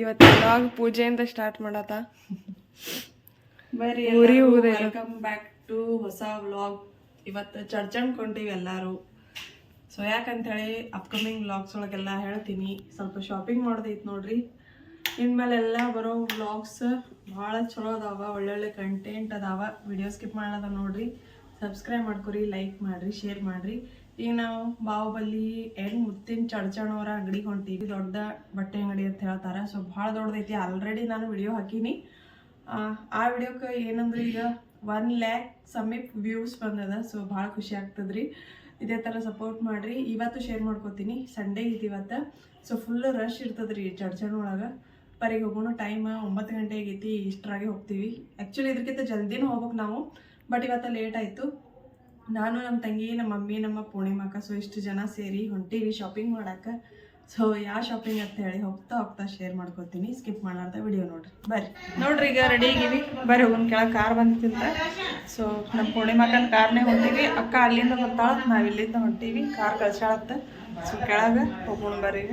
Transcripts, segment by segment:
ಇವತ್ತು log ಪೂಜೆಯಿಂದ start ಮಾಡತ್ತ ಬರ್ರಿ ಊರಿ ಇಲ್ಲ. ವೆಲ್ಕಮ್ ಬ್ಯಾಕ್ ಟು ಹೊಸ ವ್ಲಾಗ್ ಇವತ್ತು ಚರ್ಚಣ್ಕೊಂತೀವಿ ಎಲ್ಲರೂ. ಸೊ ಯಾಕಂತೇಳಿ ಅಪ್ಕಮಿಂಗ್ ವ್ಲಾಗ್ಸ್ ಒಳಗೆಲ್ಲ ಹೇಳ್ತೀನಿ. ಸ್ವಲ್ಪ ಶಾಪಿಂಗ್ ಮಾಡೋದೈತೆ ನೋಡ್ರಿ. ಇನ್ಮೇಲೆಲ್ಲ ಬರೋ ವ್ಲಾಗ್ಸ್ ಭಾಳ ಚಲೋ ಅದಾವ ಒಳ್ಳೊಳ್ಳೆ ಕಂಟೆಂಟ್ ಅದಾವ. ವಿಡಿಯೋ ಸ್ಕಿಪ್ ಮಾಡೋದ ನೋಡ್ರಿ. ಸಬ್ಸ್ಕ್ರೈಬ್ ಮಾಡ್ಕೊರಿ ಲೈಕ್ ಮಾಡ್ರಿ ಶೇರ್ ಮಾಡ್ರಿ. ಈಗ ನಾವು ಬಾಹುಬಲಿ ಹೆಂಗ್ ಮುತ್ತಿನ ಚಡ್ಚಣವರ ಅಂಗಡಿಗೆ ಹೊಂಟೀವಿ ದೊಡ್ಡ ಬಟ್ಟೆ ಅಂಗಡಿ ಅಂತ ಹೇಳ್ತಾರೆ. ಸೊ ಭಾಳ ದೊಡ್ಡದೈತಿ. ಆಲ್ರೆಡಿ ನಾನು ವಿಡಿಯೋ ಹಾಕೀನಿ. ಆ, ವಿಡಿಯೋಕ್ಕೆ ಏನಂದ್ರೆ ಈಗ ಒನ್ ಲ್ಯಾಕ್ ಸಮೀಪ್ ವ್ಯೂಸ್ ಬಂದದ. ಸೊ ಭಾಳ ಖುಷಿ ಆಗ್ತದ್ರಿ. ಇದೇ ಥರ ಸಪೋರ್ಟ್ ಮಾಡಿರಿ. ಇವತ್ತು ಶೇರ್ ಮಾಡ್ಕೋತೀನಿ. ಸಂಡೇ ಐತಿ ಇವತ್ತು. ಸೊ ಫುಲ್ ರಶ್ ಇರ್ತದ್ರಿ ಚಡ್ಚಣ ಒಳಗೆ. ಪರಿಗೆ ಹೋಗೋಣ ಟೈಮ್ ಒಂಬತ್ತು ಗಂಟೆ ಆಗೈತಿ. ಇಷ್ಟರಾಗೆ ಹೋಗ್ತೀವಿ. ಆ್ಯಕ್ಚುಲಿ ಇದಕ್ಕಿಂತ ಜಲ್ದಿನೂ ಹೋಗ್ಬೇಕು ನಾವು. ಬಟ್ ಇವತ್ತು ಲೇಟ್ ಆಯಿತು. ನಾನು ನಮ್ಮ ತಂಗಿ ನಮ್ಮ ಮಮ್ಮಿ ನಮ್ಮ ಪೂರ್ಣಿಮಾಕ ಸೊ ಇಷ್ಟು ಜನ ಸೇರಿ ಹೊಂಟೀವಿ ಶಾಪಿಂಗ್ ಮಾಡಕ್ಕೆ ಸೊ ಯಾವ ಶಾಪಿಂಗ್ ಅಂತ ಹೇಳಿ ಹೋಗ್ತಾ ಹೋಗ್ತಾ ಶೇರ್ ಮಾಡ್ಕೊತೀನಿ ಸ್ಕಿಪ್ ಮಾಡಾರ್ದ ವಿಡಿಯೋ ನೋಡ್ರಿ. ಬರ್ರಿ. ನೋಡ್ರಿ ಈಗ ರೆಡಿ ಆಗಿವಿ. ಬರ್ರಿ ಹೋಗೋಣ ಕೆಳಗೆ ಕಾರ್ ಬಂತಿಂತ ಸೊ ನಮ್ಮ ಪೂರ್ಣಿಮಾಕನ ಕಾರ್ನೇ ಹೊಂಟೀವಿ. ಅಕ್ಕ ಅಲ್ಲಿಂದ ಬರ್ತಾಳ ನಾವು ಇಲ್ಲಿಂದ ಹೊಂಟೀವಿ. ಕಾರ್ ಕಳ್ಸಾಳತ್ತ ಸೊ ಕೆಳಗೆ ಹೋಗೋಣ ಬರ್ರಿ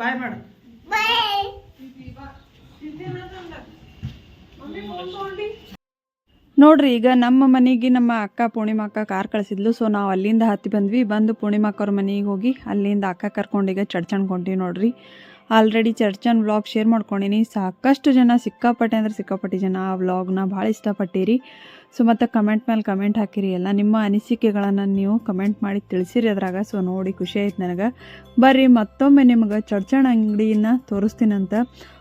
ಬಾಯ್ ಮಾಡು. ನೋಡ್ರಿ, ಈಗ ನಮ್ಮ ಮನೆಗೆ ನಮ್ಮ ಅಕ್ಕ ಪೂರ್ಣಿಮಾ ಅಕ್ಕ ಕಾರ್ ಕಳಿಸಿದ್ಲು. ಸೊ ನಾವು ಅಲ್ಲಿಂದ ಹತ್ತಿ ಬಂದ್ವಿ. ಬಂದು ಪೂರ್ಣಿಮಾ ಅಕ್ಕವ್ರ ಮನೆಗೆ ಹೋಗಿ ಅಲ್ಲಿಂದ ಅಕ್ಕ ಕರ್ಕೊಂಡು ಈಗ ಚರ್ಚನ್ ಕೊಂಡ್ವಿ ನೋಡ್ರಿ. ಆಲ್ರೆಡಿ ಚರ್ಚನ್ ವ್ಲಾಗ್ ಶೇರ್ ಮಾಡ್ಕೊಂಡಿನಿ. ಸಾಕಷ್ಟು ಜನ ಸಿಕ್ಕಾಪಟ್ಟೆ ಅಂದರೆ ಸಿಕ್ಕಾಪಟ್ಟೆ ಜನ ಆ ವ್ಲಾಗ್ನ ಭಾಳ ಇಷ್ಟಪಟ್ಟಿರಿ. ಸೊ ಮತ್ತು ಕಮೆಂಟ್ ಮೇಲೆ ಕಮೆಂಟ್ ಹಾಕಿರಿ. ಎಲ್ಲ ನಿಮ್ಮ ಅನಿಸಿಕೆಗಳನ್ನು ನೀವು ಕಮೆಂಟ್ ಮಾಡಿ ತಿಳಿಸಿರಿ ಅದ್ರಾಗ. ಸೊ ನೋಡಿ ಖುಷಿ ಆಯ್ತು ನನಗೆ. ಬರ್ರಿ, ಮತ್ತೊಮ್ಮೆ ನಿಮ್ಗೆ ಚರ್ಚನ್ ಅಂಗಡಿಯನ್ನು ತೋರಿಸ್ತೀನಂತ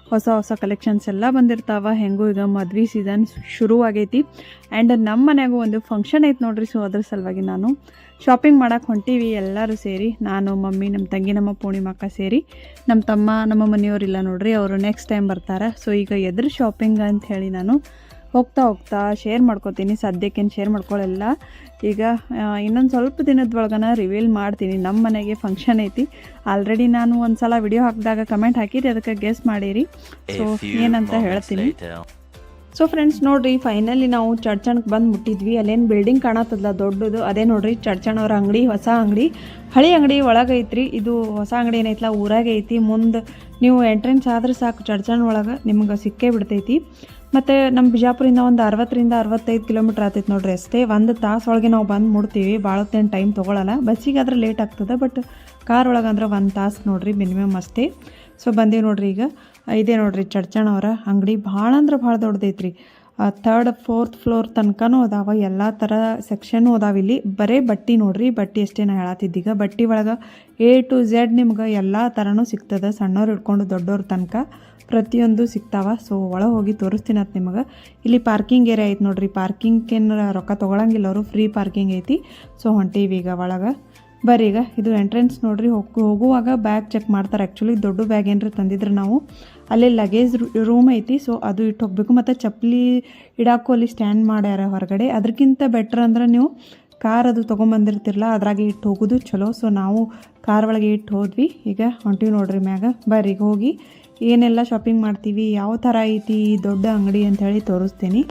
ಹೊಸ ಹೊಸ ಕಲೆಕ್ಷನ್ಸ್ ಎಲ್ಲ ಬಂದಿರ್ತಾವ. ಹೆಂಗೂ ಈಗ ಮದ್ವೆ ಸೀಸನ್ ಶುರುವಾಗೈತಿ. ಆ್ಯಂಡ್ ನಮ್ಮ ಮನೆಗೂ ಒಂದು ಫಂಕ್ಷನ್ ಐತೆ ನೋಡ್ರಿ. ಸೊ ಅದ್ರ ಸಲುವಾಗಿ ನಾನು ಶಾಪಿಂಗ್ ಮಾಡಕ್ಕೆ ಹೊಂಟೀವಿ ಎಲ್ಲರೂ ಸೇರಿ. ನಾನು, ಮಮ್ಮಿ ನಮ್ಮ ತಂಗಿ, ನಮ್ಮ ಪೂರ್ಣಿಮಕ್ಕ ಸೇರಿ. ನಮ್ಮ ತಮ್ಮ, ನಮ್ಮ ಮನೆಯವರಿಲ್ಲ ನೋಡ್ರಿ, ಅವರು ನೆಕ್ಸ್ಟ್ ಟೈಮ್ ಬರ್ತಾರೆ. ಸೊ ಈಗ ಎದ್ರ ಶಾಪಿಂಗ್ ಅಂತ ಹೇಳಿ ನಾನು ಹೋಗ್ತಾ ಹೋಗ್ತಾ ಶೇರ್ ಮಾಡ್ಕೊತೀನಿ. ಸದ್ಯಕ್ಕೇನು ಶೇರ್ ಮಾಡ್ಕೊಳ್ಳಲ್ಲ ಈಗ ಇನ್ನೊಂದು ಸ್ವಲ್ಪ ದಿನದೊಳಗನ ರಿವೀಲ್ ಮಾಡ್ತೀನಿ. ನಮ್ಮ ಮನೆಗೆ ಫಂಕ್ಷನ್ ಐತಿ. ಆಲ್ರೆಡಿ ನಾನು ಒಂದು ಸಲ ವಿಡಿಯೋ ಹಾಕಿದಾಗ ಕಮೆಂಟ್ ಹಾಕಿರಿ ಅದಕ್ಕೆ ಗೆಸ್ ಮಾಡಿರಿ. ಸೊ ಏನಂತ ಹೇಳ್ತೀನಿ. ಸೊ ಫ್ರೆಂಡ್ಸ್ ನೋಡ್ರಿ ಫೈನಲಿ ನಾವು ಚಡ್ಚಣ್ಗೆ ಬಂದು ಮುಟ್ಟಿದ್ವಿ. ಅಲ್ಲೇನು ಬಿಲ್ಡಿಂಗ್ ಕಾಣತ್ತದಲ್ಲ ದೊಡ್ಡದು. ಅದೇ ನೋಡ್ರಿ ಚರ್ಚಣ್ ಅವ್ರ ಅಂಗಡಿ, ಹೊಸ ಅಂಗಡಿ. ಹಳೆ ಅಂಗಡಿ ಒಳಗೆ ಐತ್ರಿ. ಇದು ಹೊಸ ಅಂಗಡಿ ಏನೈತಲ್ಲ ಊರಾಗೆ ಐತಿ. ಮುಂದೆ ನೀವು ಎಂಟ್ರೆನ್ಸ್ ಆದ್ರೆ ಸಾಕು ಚರ್ಚಣ್ ಒಳಗೆ. ನಿಮ್ಗೆ ಸಿಕ್ಕೇ ಬಿಡ್ತೈತಿ. ಮತ್ತು ನಮ್ಮ ಬಿಜಾಪುರಿಂದ ಒಂದು ಅರವತ್ತರಿಂದ ಅರವತ್ತೈದು ಕಿಲೋಮೀಟ್ರ್ ಆಗ್ತೈತೆ ನೋಡ್ರಿ ಅಷ್ಟೇ ಒಂದು ತಾಸು ಒಳಗೆ ನಾವು ಬಂದು ಮುಡ್ತೀವಿ ಭಾಳ ಹೊತ್ತೇನು ಟೈಮ್ ತೊಗೊಳಲ್ಲ. ಬಸ್ಸಿಗೆ ಆದ್ರೆ ಲೇಟ್ ಆಗ್ತದೆ ಬಟ್ ಕಾರ್ ಒಳಗೆ ಅಂದ್ರೆ ಒಂದು ತಾಸು ನೋಡ್ರಿ ಮಿನಿಮಮ್ ಅಷ್ಟೇ. ಸೊ ಬಂದೀವಿ ನೋಡ್ರಿ ಈಗ. ಇದೇ ನೋಡ್ರಿ ಚಡ್ಚಣ ಅವರ. ಅಂಗಡಿ ಭಾಳ ಅಂದ್ರೆ ಭಾಳ ದೊಡ್ಡದೈತ್ರಿ. ಥರ್ಡ್ ಫೋರ್ತ್ ಫ್ಲೋರ್ ತನಕನೂ ಅದಾವ. ಎಲ್ಲ ಥರ ಸೆಕ್ಷನು ಅದಾವ ಇಲ್ಲಿ. ಬರೇ ಬಟ್ಟೆ ನೋಡ್ರಿ. ಬಟ್ಟೆ ಅಷ್ಟೇ ನಾ ಹೇಳತ್ತಿದ್ದೀಗ ಬಟ್ಟೆ ಒಳಗೆ ಎ ಟು ಝೆಡ್ ನಿಮ್ಗೆ ಎಲ್ಲ ಥರನೂ ಸಿಗ್ತದೆ. ಸಣ್ಣವ್ರು ಹಿಡ್ಕೊಂಡು ದೊಡ್ಡವ್ರ ತನಕ ಪ್ರತಿಯೊಂದು ಸಿಗ್ತಾವ. ಸೊ ಒಳಗೆ ಹೋಗಿ ತೋರಿಸ್ತೀನಿ ಅಂತ ನಿಮಗೆ. ಇಲ್ಲಿ ಪಾರ್ಕಿಂಗ್ ಏರಿಯಾ ಐತೆ ನೋಡ್ರಿ. ಪಾರ್ಕಿಂಗ್ಕೇನು ರೊಕ್ಕ ತೊಗೊಳಂಗಿಲ್ಲ ಅವರು ಫ್ರೀ ಪಾರ್ಕಿಂಗ್ ಐತಿ. ಸೊ ಹೊಂಟೀವಿ ಈಗ ಒಳಗೆ. ಬರ್ರಿ ಈಗ, ಇದು ಎಂಟ್ರೆನ್ಸ್ ನೋಡ್ರಿ, ಹೋಗಿ ಹೋಗುವಾಗ ಬ್ಯಾಗ್ ಚೆಕ್ ಮಾಡ್ತಾರೆ. ಆ್ಯಕ್ಚುಲಿ ದೊಡ್ಡ ಬ್ಯಾಗ್ ಏನಾರ ತಂದಿದ್ರೆ ನಾವು. ಅಲ್ಲಿ ಲಗೇಜ್ ರೂಮ್ ಐತಿ ಸೊ ಅದು ಇಟ್ಟು ಹೋಗಬೇಕು. ಮತ್ತು ಚಪ್ಪಲಿ ಇಡಾಕು ಅಲ್ಲಿ ಸ್ಟ್ಯಾಂಡ್ ಮಾಡ್ಯಾರ ಹೊರಗಡೆ. ಅದಕ್ಕಿಂತ ಬೆಟ್ರ್ ಅಂದ್ರೆ ನೀವು ಕಾರ್ ಅದು ತೊಗೊಂಬಂದಿರ್ತಿರಲ್ಲ ಅದ್ರಾಗೆ ಇಟ್ಟು ಹೋಗೋದು ಚಲೋ. ಸೊ ನಾವು ಕಾರ್ ಒಳಗೆ ಇಟ್ಟು ಹೋದ್ವಿ. ಈಗ ಹೊಂಟಿವಿ ನೋಡ್ರಿ ಮ್ಯಾಗ. ಬರ್ರಿ ಈಗ ಹೋಗಿ. ಏನೆಲ್ಲ ಶಾಪಿಂಗ್ ಮಾಡ್ತೀವಿ, ಯಾವ ಥರ ಐತಿ, ದೊಡ್ಡ ಅಂಗಡಿ ಅಂತ ಹೇಳಿ ತೋರಿಸ್ತೀನಿ.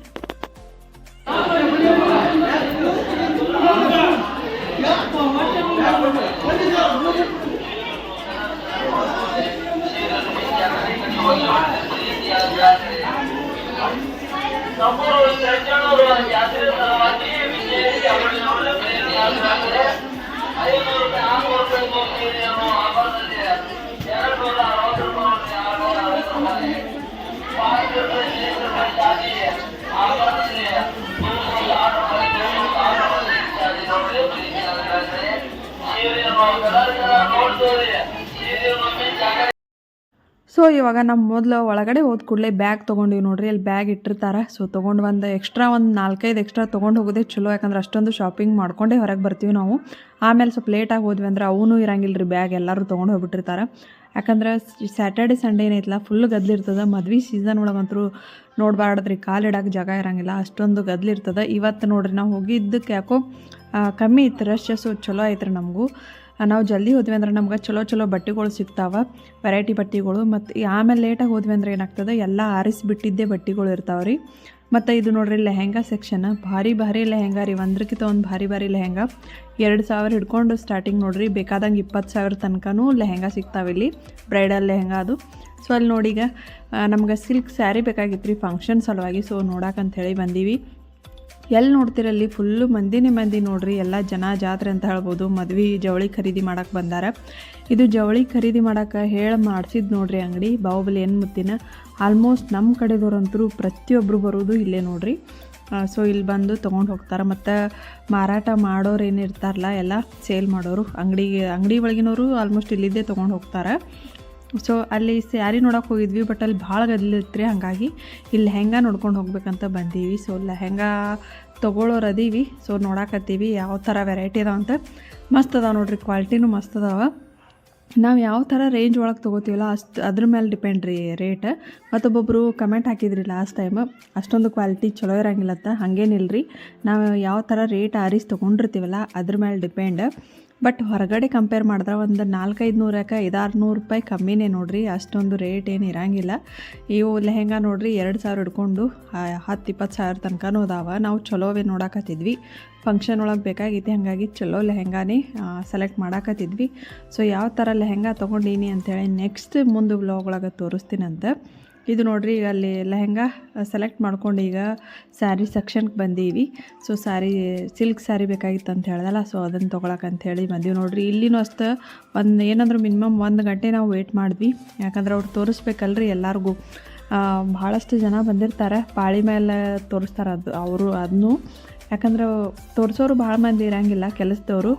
ಸೊ ಇವಾಗ ನಮ್ಮ ಮೊದಲು ಒಳಗಡೆ ಹೋದ ಕೂಡಲೇ ಬ್ಯಾಗ್ ತೊಗೊಂಡಿವಿ ನೋಡ್ರಿ, ಅಲ್ಲಿ ಬ್ಯಾಗ್ ಇಟ್ಟಿರ್ತಾರೆ. ಸೊ ತೊಗೊಂಡು ಒಂದು ಎಕ್ಸ್ಟ್ರಾ ಒಂದು ನಾಲ್ಕೈದು ಎಕ್ಸ್ಟ್ರಾ ತೊಗೊಂಡು ಹೋಗೋದೇ ಚಲೋ, ಯಾಕಂದ್ರೆ ಅಷ್ಟೊಂದು ಶಾಪಿಂಗ್ ಮಾಡ್ಕೊಂಡೇ ಹೊರಗೆ ಬರ್ತೀವಿ ನಾವು. ಆಮೇಲೆ ಸ್ವಲ್ಪ ಲೇಟಾಗಿ ಹೋದ್ವಿ ಅಂದ್ರೆ ಅವನು ಇರಂಗಿಲ್ಲ ರೀ ಬ್ಯಾಗ್ ಎಲ್ಲರೂ ತೊಗೊಂಡು ಹೋಗ್ಬಿಟ್ಟಿರ್ತಾರೆ. ಯಾಕಂದ್ರೆ ಸ್ಯಾಟರ್ಡೆ ಸಂಡೇ ಏನೈತಲ್ಲ ಫುಲ್ ಗದ್ಲಿರ್ತದೆ ಮದ್ವೆ ಸೀಸನ್ ಒಳಗಂತೂ ನೋಡಬಾರ್ದ್ರಿ ಕಾಲಿಡಕ್ಕೆ ಜಾಗ ಇರಂಗಿಲ್ಲ, ಅಷ್ಟೊಂದು ಗದ್ಲಿರ್ತದೆ ಇವತ್ತು ನೋಡ್ರಿ ನಾವು ಹೋಗಿದ್ದಕ್ಕೆ ಯಾಕೋ ಕಮ್ಮಿ ಇತ್ತು ರಶ್ ಸೊ ಚಲೋ ಐತ್ರಿ ನಮಗೂ. ನಾವು ಜಲ್ದಿ ಹೋದ್ವಿ ಅಂದ್ರೆ ನಮ್ಗೆ ಚಲೋ ಚಲೋ ಬಟ್ಟೆಗಳು ಸಿಗ್ತಾವೆ ವೆರೈಟಿ ಬಟ್ಟೆಗಳು. ಮತ್ತು ಆಮೇಲೆ ಲೇಟಾಗಿ ಹೋದ್ವಿ ಅಂದ್ರೆ ಏನಾಗ್ತದೆ, ಎಲ್ಲ ಆರಿಸ್ಬಿಟ್ಟಿದ್ದೇ ಬಟ್ಟೆಗಳು ಇರ್ತಾವೆ ರೀ. ಮತ್ತು ಇದು ನೋಡ್ರಿ ಲೆಹೆಂಗಾ ಸೆಕ್ಷನ್ ಭಾರಿ ಭಾರಿ ಲೆಹೆಂಗಾ ರೀ, ಒಂದ್ರಕ್ಕಿಂತ ಒಂದು ಭಾರಿ ಭಾರಿ ಲೆಹೆಂಗಾ. ಎರಡು ಸಾವಿರ ಹಿಡ್ಕೊಂಡು ಸ್ಟಾರ್ಟಿಂಗ್ ನೋಡ್ರಿ, ಬೇಕಾದಂಗೆ ಇಪ್ಪತ್ತು ಸಾವಿರ ತನಕನೂ ಲೆಹೆಂಗಾ ಸಿಗ್ತಾವೆ ಇಲ್ಲಿ ಬ್ರೈಡಲ್ ಲೆಹೆಂಗಾ ಅದು. ಸೊ ಅಲ್ಲಿ ನೋಡಿ ಈಗ ನಮ್ಗೆ ಸಿಲ್ಕ್ ಸ್ಯಾರಿ ಬೇಕಾಗಿತ್ತು ರೀ ಫಂಕ್ಷನ್ ಸಲುವಾಗಿ ಸೊ ನೋಡಕ್ಕಂತ ಹೇಳಿ ಬಂದೀವಿ. ಎಲ್ಲಿ ನೋಡ್ತಿರಲ್ಲಿ ಫುಲ್ಲು ಮಂದಿನೇ ಮಂದಿ ನೋಡ್ರಿ, ಎಲ್ಲ ಜನ ಜಾತ್ರೆ ಅಂತ ಹೇಳ್ಬೋದು, ಮದ್ವೆ ಜವಳಿ ಖರೀದಿ ಮಾಡಕ್ಕೆ ಬಂದಾರ. ಇದು ಜವಳಿ ಖರೀದಿ ಮಾಡೋಕೆ ಹೇಳಿ ಮಾಡಿಸಿದ್ದು ನೋಡ್ರಿ ಅಂಗಡಿ, ಬಾಹುಬಲಿ ಮುತ್ತಿನ. ಆಲ್ಮೋಸ್ಟ್ ನಮ್ಮ ಕಡೆದವ್ರಂತರೂ ಪ್ರತಿಯೊಬ್ಬರು ಬರೋದು ಇಲ್ಲೇ ನೋಡ್ರಿ. ಸೊ ಇಲ್ಲಿ ಬಂದು ತೊಗೊಂಡು ಹೋಗ್ತಾರೆ. ಮತ್ತು ಮಾರಾಟ ಮಾಡೋರು ಏನು ಇರ್ತಾರಲ್ಲ, ಎಲ್ಲ ಸೇಲ್ ಮಾಡೋರು. ಅಂಗಡಿಗೆ ಅಂಗಡಿ ಒಳಗಿನವರು ಆಲ್ಮೋಸ್ಟ್ ಇಲ್ಲಿದ್ದೇ ತೊಗೊಂಡು ಹೋಗ್ತಾರೆ. ಸೊ ಅಲ್ಲಿ ಸ್ಯಾರಿ ನೋಡೋಕೆ ಹೋಗಿದ್ವಿ ಬಟ್ ಅಲ್ಲಿ ಭಾಳ ಗದ್ಲಿತ್ರಿ ಹಾಗಾಗಿ ಇಲ್ಲಿ ಲೆಹೆಂಗಾ ನೋಡ್ಕೊಂಡು ಹೋಗ್ಬೇಕಂತ ಬಂದೀವಿ. ಸೊ ಲೆಹೆಂಗಾ ತೊಗೊಳೋರು ಅದೀವಿ. ಸೊ ನೋಡಾಕತ್ತೀವಿ ಯಾವ ಥರ ವೆರೈಟಿ ಅದಾವ ಅಂತ. ಮಸ್ತ್ ಅದಾವ ನೋಡ್ರಿ ಕ್ವಾಲಿಟಿನೂ ಮಸ್ತ್ ಅದಾವ. ನಾವು ಯಾವ ಥರ ರೇಂಜ್ ಒಳಗೆ ತೊಗೋತೀವಲ್ಲ, ಅಷ್ಟು ಅದ್ರ ಮೇಲೆ ಡಿಪೆಂಡ್ ರೀ ರೇಟ್ ಮತ್ತೊಬ್ಬೊಬ್ಬರು ಕಮೆಂಟ್ ಹಾಕಿದ್ರಿ ಲಾಸ್ಟ್ ಟೈಮ್ ಅಷ್ಟೊಂದು ಕ್ವಾಲಿಟಿ ಚಲೋ ಇರಂಗಿಲ್ಲತ್ತ ರೀ ನಾವು ಯಾವ ಥರ ರೇಟ್ ಆರಿಸಿ ತೊಗೊಂಡಿರ್ತೀವಲ್ಲ, ಅದ್ರ ಮೇಲೆ ಡಿಪೆಂಡ್ ಬಟ್ ಹೊರಗಡೆ ಕಂಪೇರ್ ಮಾಡಿದ್ರೆ ಒಂದು ನಾಲ್ಕೈದು ನೂರಕ್ಕೆ ಐದಾರು ನೂರು ರೂಪಾಯಿ ಕಮ್ಮಿನೇ ನೋಡಿರಿ. ಅಷ್ಟೊಂದು ರೇಟ್ ಏನು ಇರಂಗಿಲ್ಲ. ಇವು ಲೆಹೆಂಗಾ ನೋಡಿರಿ ಎರಡು ಸಾವಿರ ಹಿಡ್ಕೊಂಡು ಹತ್ತು ಇಪ್ಪತ್ತು ಸಾವಿರ ತನಕನೂ ಅದಾವ. ನಾವು ಚಲೋವೇ ನೋಡಾಕತ್ತಿದ್ವಿ. ಫಂಕ್ಷನ್ ಒಳಗೆ ಬೇಕಾಗಿತ್ತು ಹಾಗಾಗಿ ಚಲೋ ಲೆಹೆಂಗಾನೇ ಸೆಲೆಕ್ಟ್ ಮಾಡಾಕತ್ತಿದ್ವಿ. ಸೊ ಯಾವ ಥರ ಲೆಹೆಂಗಾ ತೊಗೊಂಡೀನಿ ಅಂತೇಳಿ ನೆಕ್ಸ್ಟ್ ಮುಂದೆ ಬ್ಲಾಗ್ ಒಳಗೆ ತೋರಿಸ್ತೀನಂತ. ಇದು ನೋಡ್ರಿ, ಈಗ ಅಲ್ಲಿ ಲೆಹೆಂಗಾ ಸೆಲೆಕ್ಟ್ ಮಾಡ್ಕೊಂಡು ಈಗ ಸ್ಯಾರಿ ಸೆಕ್ಷನ್ಗೆ ಬಂದೀವಿ. ಸೊ ಸ್ಯಾರಿ ಸಿಲ್ಕ್ ಸ್ಯಾರಿ ಬೇಕಾಗಿತ್ತು ಅಂತ ಹೇಳ್ದಲ್ಲ ಸೊ ಅದನ್ನು ತೊಗೊಳಕ್ಕೆ ಅಂತ ಹೇಳಿ ಬಂದೀವಿ. ನೋಡ್ರಿ, ಇಲ್ಲಿನೂ ಅಷ್ಟು ಒಂದು ಏನಂದ್ರೆ ಮಿನಿಮಮ್ ಒಂದು ಗಂಟೆ ನಾವು ವೆಯ್ಟ್ ಮಾಡಿದ್ವಿ. ಯಾಕಂದ್ರೆ ಅವ್ರು ತೋರಿಸ್ಬೇಕಲ್ರಿ ಎಲ್ಲರಿಗೂ. ಭಾಳಷ್ಟು ಜನ ಬಂದಿರ್ತಾರೆ. ಪಾಳಿ ಮೇಲೆ ತೋರಿಸ್ತಾರೆ ಅದು, ಅವರು ಅದನ್ನು ಯಾಕಂದ್ರೆ ತೋರಿಸೋರು ಭಾಳ ಮಂದಿ ಇರೋಂಗಿಲ್ಲ, ಕೆಲಸದವರು.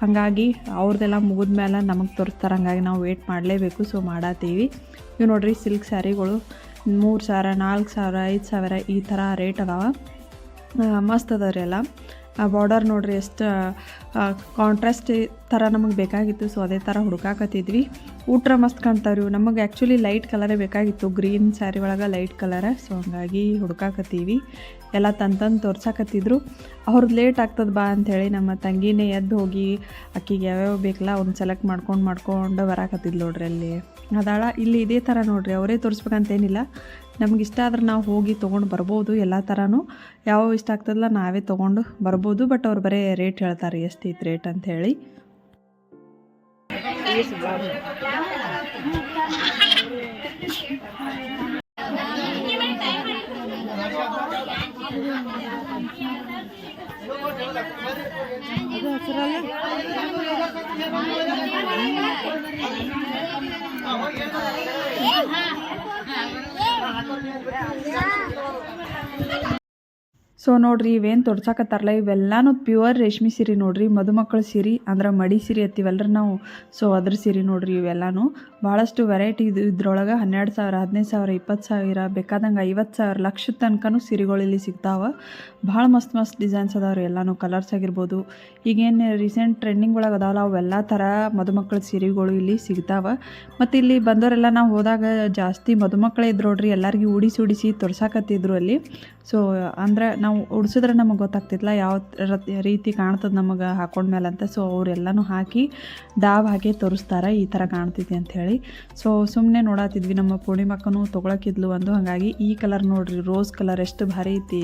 ಹಾಗಾಗಿ ಅವ್ರದ್ದೆಲ್ಲ ಮುಗಿದ ಮೇಲೆ ನಮಗೆ ತೋರಿಸ್ತಾರೆ, ಹಂಗಾಗಿ ನಾವು ವೇಟ್ ಮಾಡಲೇಬೇಕು ಸೊ ಮಾಡತ್ತೀವಿ ಇವು ನೋಡ್ರಿ ಸಿಲ್ಕ್ ಸ್ಯಾರಿಗಳು ಮೂರು ಸಾವಿರ, ನಾಲ್ಕು ಸಾವಿರ, ಐದು ಸಾವಿರ ಈ ಥರ ರೇಟ್ ಅದಾವ. ಮಸ್ತ್ ಅದಾವ ರೀ ಎಲ್ಲ. ಬಾರ್ಡರ್ ನೋಡ್ರಿ ಎಷ್ಟು ಕಾಂಟ್ರಾಸ್ಟ್ ಥರ ನಮಗೆ ಬೇಕಾಗಿತ್ತು ಸೊ ಅದೇ ಥರ ಹುಡುಕಾಕತ್ತಿದ್ವಿ. ಊಟ್ರ ಮಸ್ತ್ ಕಾಣ್ತಾವ್ರಿ. ನಮಗೆ ಆ್ಯಕ್ಚುಲಿ ಲೈಟ್ ಕಲರೇ ಬೇಕಾಗಿತ್ತು. ಗ್ರೀನ್ ಸ್ಯಾರಿ ಒಳಗೆ ಲೈಟ್ ಕಲರ ಸೊ ಹಂಗಾಗಿ ಹುಡುಕಾಕತ್ತೀವಿ. ಎಲ್ಲ ತಂದು ತಂದು ತೋರ್ಸಾಕತ್ತಿದ್ರು. ಅವ್ರದ್ದು ಲೇಟ್ ಆಗ್ತದೆ ಬಾ ಅಂಥೇಳಿ ನಮ್ಮ ತಂಗಿನೇ ಎದ್ದು ಹೋಗಿ ಅಕ್ಕಿಗೆ ಯಾವ್ಯಾವ ಬೇಕಲ್ಲ ಅವ್ನ ಸೆಲೆಕ್ಟ್ ಮಾಡ್ಕೊಂಡು ಮಾಡ್ಕೊಂಡು ಬರಾಕತ್ತಿದ್ಲು ನೋಡ್ರಿ ಅಲ್ಲಿ. ಅದಾಳ, ಇಲ್ಲಿ ಇದೇ ಥರ ನೋಡ್ರಿ, ಅವರೇ ತೋರಿಸ್ಬೇಕಂತೇನಿಲ್ಲ. ನಮ್ಗೆ ಇಷ್ಟ ಆದ್ರೆ ನಾವು ಹೋಗಿ ತೊಗೊಂಡು ಬರ್ಬೋದು ಎಲ್ಲ ಥರನೂ ಯಾವ ಇಷ್ಟ ಆಗ್ತದಲ್ಲ ನಾವೇ ತೊಗೊಂಡು ಬರ್ಬೋದು ಬಟ್ ಅವ್ರು ಬರೀ ರೇಟ್ ಹೇಳ್ತಾರೆ ಎಷ್ಟೈತೆ ರೇಟ್ ಅಂತ ಹೇಳಿ. হ্যাঁ ಸೊ ನೋಡ್ರಿ ಇವೇನು ತೊಡ್ಸಕತ್ತಾರಲ್ಲ, ಇವೆಲ್ಲಾನು ಪ್ಯೂರ್ ರೇಷ್ಮೆ ಸೀರೆ ನೋಡ್ರಿ ಮದುಮಕ್ಕಳ ಸೀರೆ ಅಂದ್ರೆ ಮಡಿ ಸೀರೆ ಅತ್ತೀವಲ್ರಿ ನಾವು. ಸೊ ಅದ್ರ ಸೀರೆ ನೋಡ್ರಿ ಇವೆಲ್ಲಾನು. ಭಾಳಷ್ಟು ವೆರೈಟಿ ಇದು ಇದ್ರೊಳಗೆ ಹನ್ನೆರಡು ಸಾವಿರ, ಹದಿನೈದು ಸಾವಿರ, ಇಪ್ಪತ್ತು ಸಾವಿರ, ಬೇಕಾದಂಗೆ ಐವತ್ತು ಸಾವಿರ ಲಕ್ಷದ ತನಕನೂ ಸೀರೆಗಳು ಇಲ್ಲಿ ಸಿಗ್ತಾವೆ. ಭಾಳ ಮಸ್ತ್ ಮಸ್ತ್ ಡಿಸೈನ್ಸ್ ಅದಾವ್ರಿ, ಎಲ್ಲಾನು ಕಲರ್ಸ್ ಆಗಿರ್ಬೋದು. ಈಗೇನು ರೀಸೆಂಟ್ ಟ್ರೆಂಡಿಂಗ್ ಒಳಗೆ ಅದಾವಲ್ಲ, ಅವೆಲ್ಲ ಥರ ಮದುಮಕ್ಕಳ ಸೀರೆಗಳು ಇಲ್ಲಿ ಸಿಗ್ತಾವೆ. ಮತ್ತು ಇಲ್ಲಿ ಬಂದವರೆಲ್ಲ ನಾವು ಹೋದಾಗ ಜಾಸ್ತಿ ಮದುಮಕ್ಕಳೇ ಇದ್ರು ನೋಡ್ರಿ ಎಲ್ಲರಿಗೂ ಉಡಿಸಿ ಉಡಿಸಿ ತೋರ್ಸಾಕತ್ತಿದ್ರು ಅಲ್ಲಿ. ಸೊ ಅಂದ್ರೆ ನಾವು ಉಡ್ಸಿದ್ರೆ ನಮಗೆ ಗೊತ್ತಾಗ್ತಿಲ್ಲ ಯಾವ ರೀತಿ ಕಾಣ್ತದೆ ನಮಗೆ ಹಾಕೊಂಡ್ಮೇಲೆ ಅಂತ. ಸೊ ಅವರೆಲ್ಲನೂ ಹಾಕಿ ಡಾವ್ ಹಾಕಿ ತೋರಿಸ್ತಾರೆ ಈ ಥರ ಕಾಣ್ತೈತಿ ಅಂತ ಹೇಳಿ. ಸೊ ಸುಮ್ಮನೆ ನೋಡತ್ತಿದ್ವಿ ನಮ್ಮ ಪೂರ್ಣಿಮಕ್ಕನೂ ತೊಗೊಳಕಿದ್ಲು ಒಂದು ಹಾಗಾಗಿ ಈ ಕಲರ್ ನೋಡ್ರಿ, ರೋಸ್ ಕಲರ್ ಎಷ್ಟು ಭಾರಿ ಐತಿ.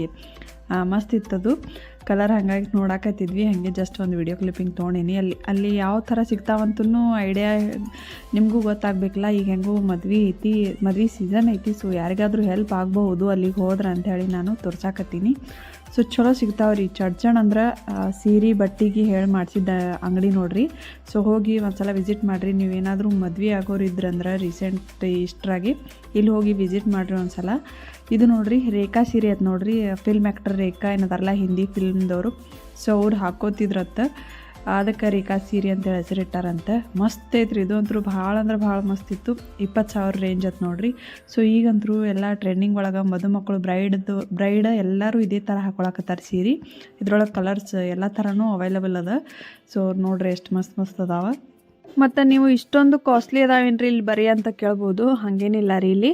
ಆ, ಮಸ್ತ್ ಇತ್ತದು. ಕಲರ್ ಹಂಗಾಗಿ ನೋಡಾಕತ್ತಿದ್ವಿ. ಹಾಗೆ ಜಸ್ಟ್ ಒಂದು ವಿಡಿಯೋ ಕ್ಲಿಪ್ಪಿಂಗ್ ತೊಗೊಂಡಿನಿ. ಅಲ್ಲಿ ಅಲ್ಲಿ ಯಾವ ಥರ ಸಿಗ್ತಾವಂತೂ ಐಡಿಯಾ ನಿಮಗೂ ಗೊತ್ತಾಗಬೇಕಲ್ಲ. ಈಗ ಹೆಂಗೂ ಮದ್ವೆ ಐತಿ ಮದ್ವೆ ಸೀಸನ್ ಐತಿ ಸೊ ಯಾರಿಗಾದ್ರೂ ಹೆಲ್ಪ್ ಆಗಬಹುದು ಅಲ್ಲಿಗೆ ಹೋದ್ರೆ ಅಂಥೇಳಿ ನಾನು ತೋರ್ಸಾಕತ್ತೀನಿ. ಸೊ ಚಲೋ ಸಿಗ್ತಾವೆ ರೀ. ಅಂದ್ರೆ ಸೀರೆ ಬಟ್ಟಿಗೆ ಹೇಳಿ ಮಾಡಿಸಿದ್ದ ಅಂಗಡಿ ನೋಡ್ರಿ. ಸೊ ಹೋಗಿ ಒಂದ್ಸಲ ವಿಸಿಟ್ ಮಾಡಿರಿ. ನೀವೇನಾದರೂ ಮದ್ವೆ ಆಗೋರು ಇದ್ರಂದ್ರೆ ರೀಸೆಂಟ್ ಇಷ್ಟರಾಗಿ ಇಲ್ಲಿ ಹೋಗಿ ವಿಸಿಟ್ ಮಾಡಿರಿ ಒಂದ್ಸಲ. ಇದು ನೋಡ್ರಿ, ರೇಖಾ ಸೀರೆ ಅದು ನೋಡ್ರಿ ಫಿಲ್ಮ್ ಆ್ಯಕ್ಟರ್ ರೇಖಾ ಏನದಾರಲ್ಲ, ಹಿಂದಿ ಫಿಲ್ಮ್ದವರು ಸೊ ಅವ್ರು ಹಾಕೋತಿದ್ರತ್ತ ಅದಕ್ಕೆ ರೇಖಾ ಸೀರೆ ಅಂತ ಹೆಸರಿಟ್ಟಾರಂತೆ ಮಸ್ತ್ ಐತ್ರಿ ಇದು ಅಂತೂ ಭಾಳ ಅಂದ್ರೆ ಭಾಳ ಮಸ್ತ್ ಇತ್ತು. ಇಪ್ಪತ್ತು ಸಾವಿರ ರೇಂಜ್ ಅತ್ ನೋಡ್ರಿ. ಸೊ ಈಗಂತೂ ಎಲ್ಲ ಟ್ರೆಂಡಿಂಗ್ ಒಳಗೆ ಮದುಮಕ್ಕಳು ಬ್ರೈಡ್ದು ಬ್ರೈಡ್ ಎಲ್ಲರೂ ಇದೇ ಥರ ಹಾಕೊಳಕತ್ತಾರ ಸೀರೆ. ಇದ್ರೊಳಗೆ ಕಲರ್ಸ್ ಎಲ್ಲ ಥರನೂ ಅವೈಲಬಲ್ ಅದ. ಸೊ ನೋಡ್ರಿ ಎಷ್ಟು ಮಸ್ತ್ ಮಸ್ತ್ ಅದಾವ. ಮತ್ತು ನೀವು ಇಷ್ಟೊಂದು ಕಾಸ್ಟ್ಲಿ ಅದಾವೇನ್ರಿ ಇಲ್ಲಿ ಬರೀ ಅಂತ ಕೇಳ್ಬೋದು. ಹಾಗೇನಿಲ್ಲ ರೀ ಇಲ್ಲಿ.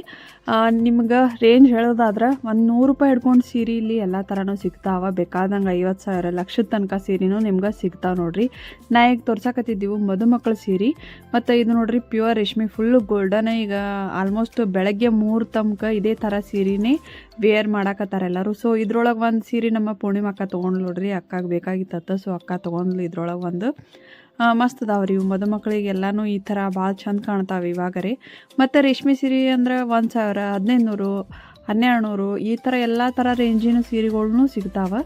ನಿಮ್ಗೆ ರೇಂಜ್ ಹೇಳೋದಾದ್ರೆ ಒಂದು ನೂರು ರೂಪಾಯಿ ಹಿಡ್ಕೊಂಡು ಸೀರೆ ಇಲ್ಲಿ ಎಲ್ಲ ಥರನೂ ಸಿಗ್ತಾವ. ಬೇಕಾದಂಗೆ ಐವತ್ತು ಸಾವಿರ, ಲಕ್ಷದ ತನಕ ಸೀರೆನೂ ನಿಮ್ಗೆ ಸಿಗ್ತಾವೆ ನೋಡಿರಿ. ನಾ ಈಗ ತೋರ್ಸಕತ್ತಿದ್ದೀವಿ ಮದುಮಕ್ಕಳ ಸೀರೆ. ಮತ್ತು ಇದು ನೋಡ್ರಿ ಪ್ಯೂರ್ ರೇಷ್ಮೆ ಫುಲ್ಲು ಗೋಲ್ಡನ್ ಈಗ ಆಲ್ಮೋಸ್ಟ್ ಬೆಳಗ್ಗೆ ಮೂರು ತನಕ ಇದೇ ಥರ ಸೀರೆನೇ ವೇರ್ ಮಾಡಾಕತ್ತಾರ ಎಲ್ಲರೂ. ಸೊ ಇದ್ರೊಳಗೆ ಒಂದು ಸೀರೆ ನಮ್ಮ ಪೂರ್ಣಿಮಕ್ಕ ತೊಗೊಂಡು ನೋಡ್ರಿ. ಅಕ್ಕಾಗ ಬೇಕಾಗಿತ್ತ ಸೊ ಅಕ್ಕ ತೊಗೊಂಡ್ಲು ಇದ್ರೊಳಗೆ ಒಂದು. ಮಸ್ತ್ ಅದಾವ ರೀ ಇವು ಮದುಮಕ್ಕಳಿಗೆಲ್ಲನೂ ಈ ಥರ ಭಾಳ ಚಂದ ಕಾಣ್ತಾವೆ ಇವಾಗ ರೀ ಮತ್ತು ರೇಷ್ಮೆ ಸೀರೆ ಅಂದ್ರೆ ಒಂದು ಸಾವಿರ ಹದಿನೈದು ನೂರು ಹನ್ನೆರಡು ನೂರು ಈ ಥರ ಎಲ್ಲ ಥರ ರೇಂಜಿನ ಸೀರೆಗಳ್ನು ಸಿಗ್ತಾವೆ.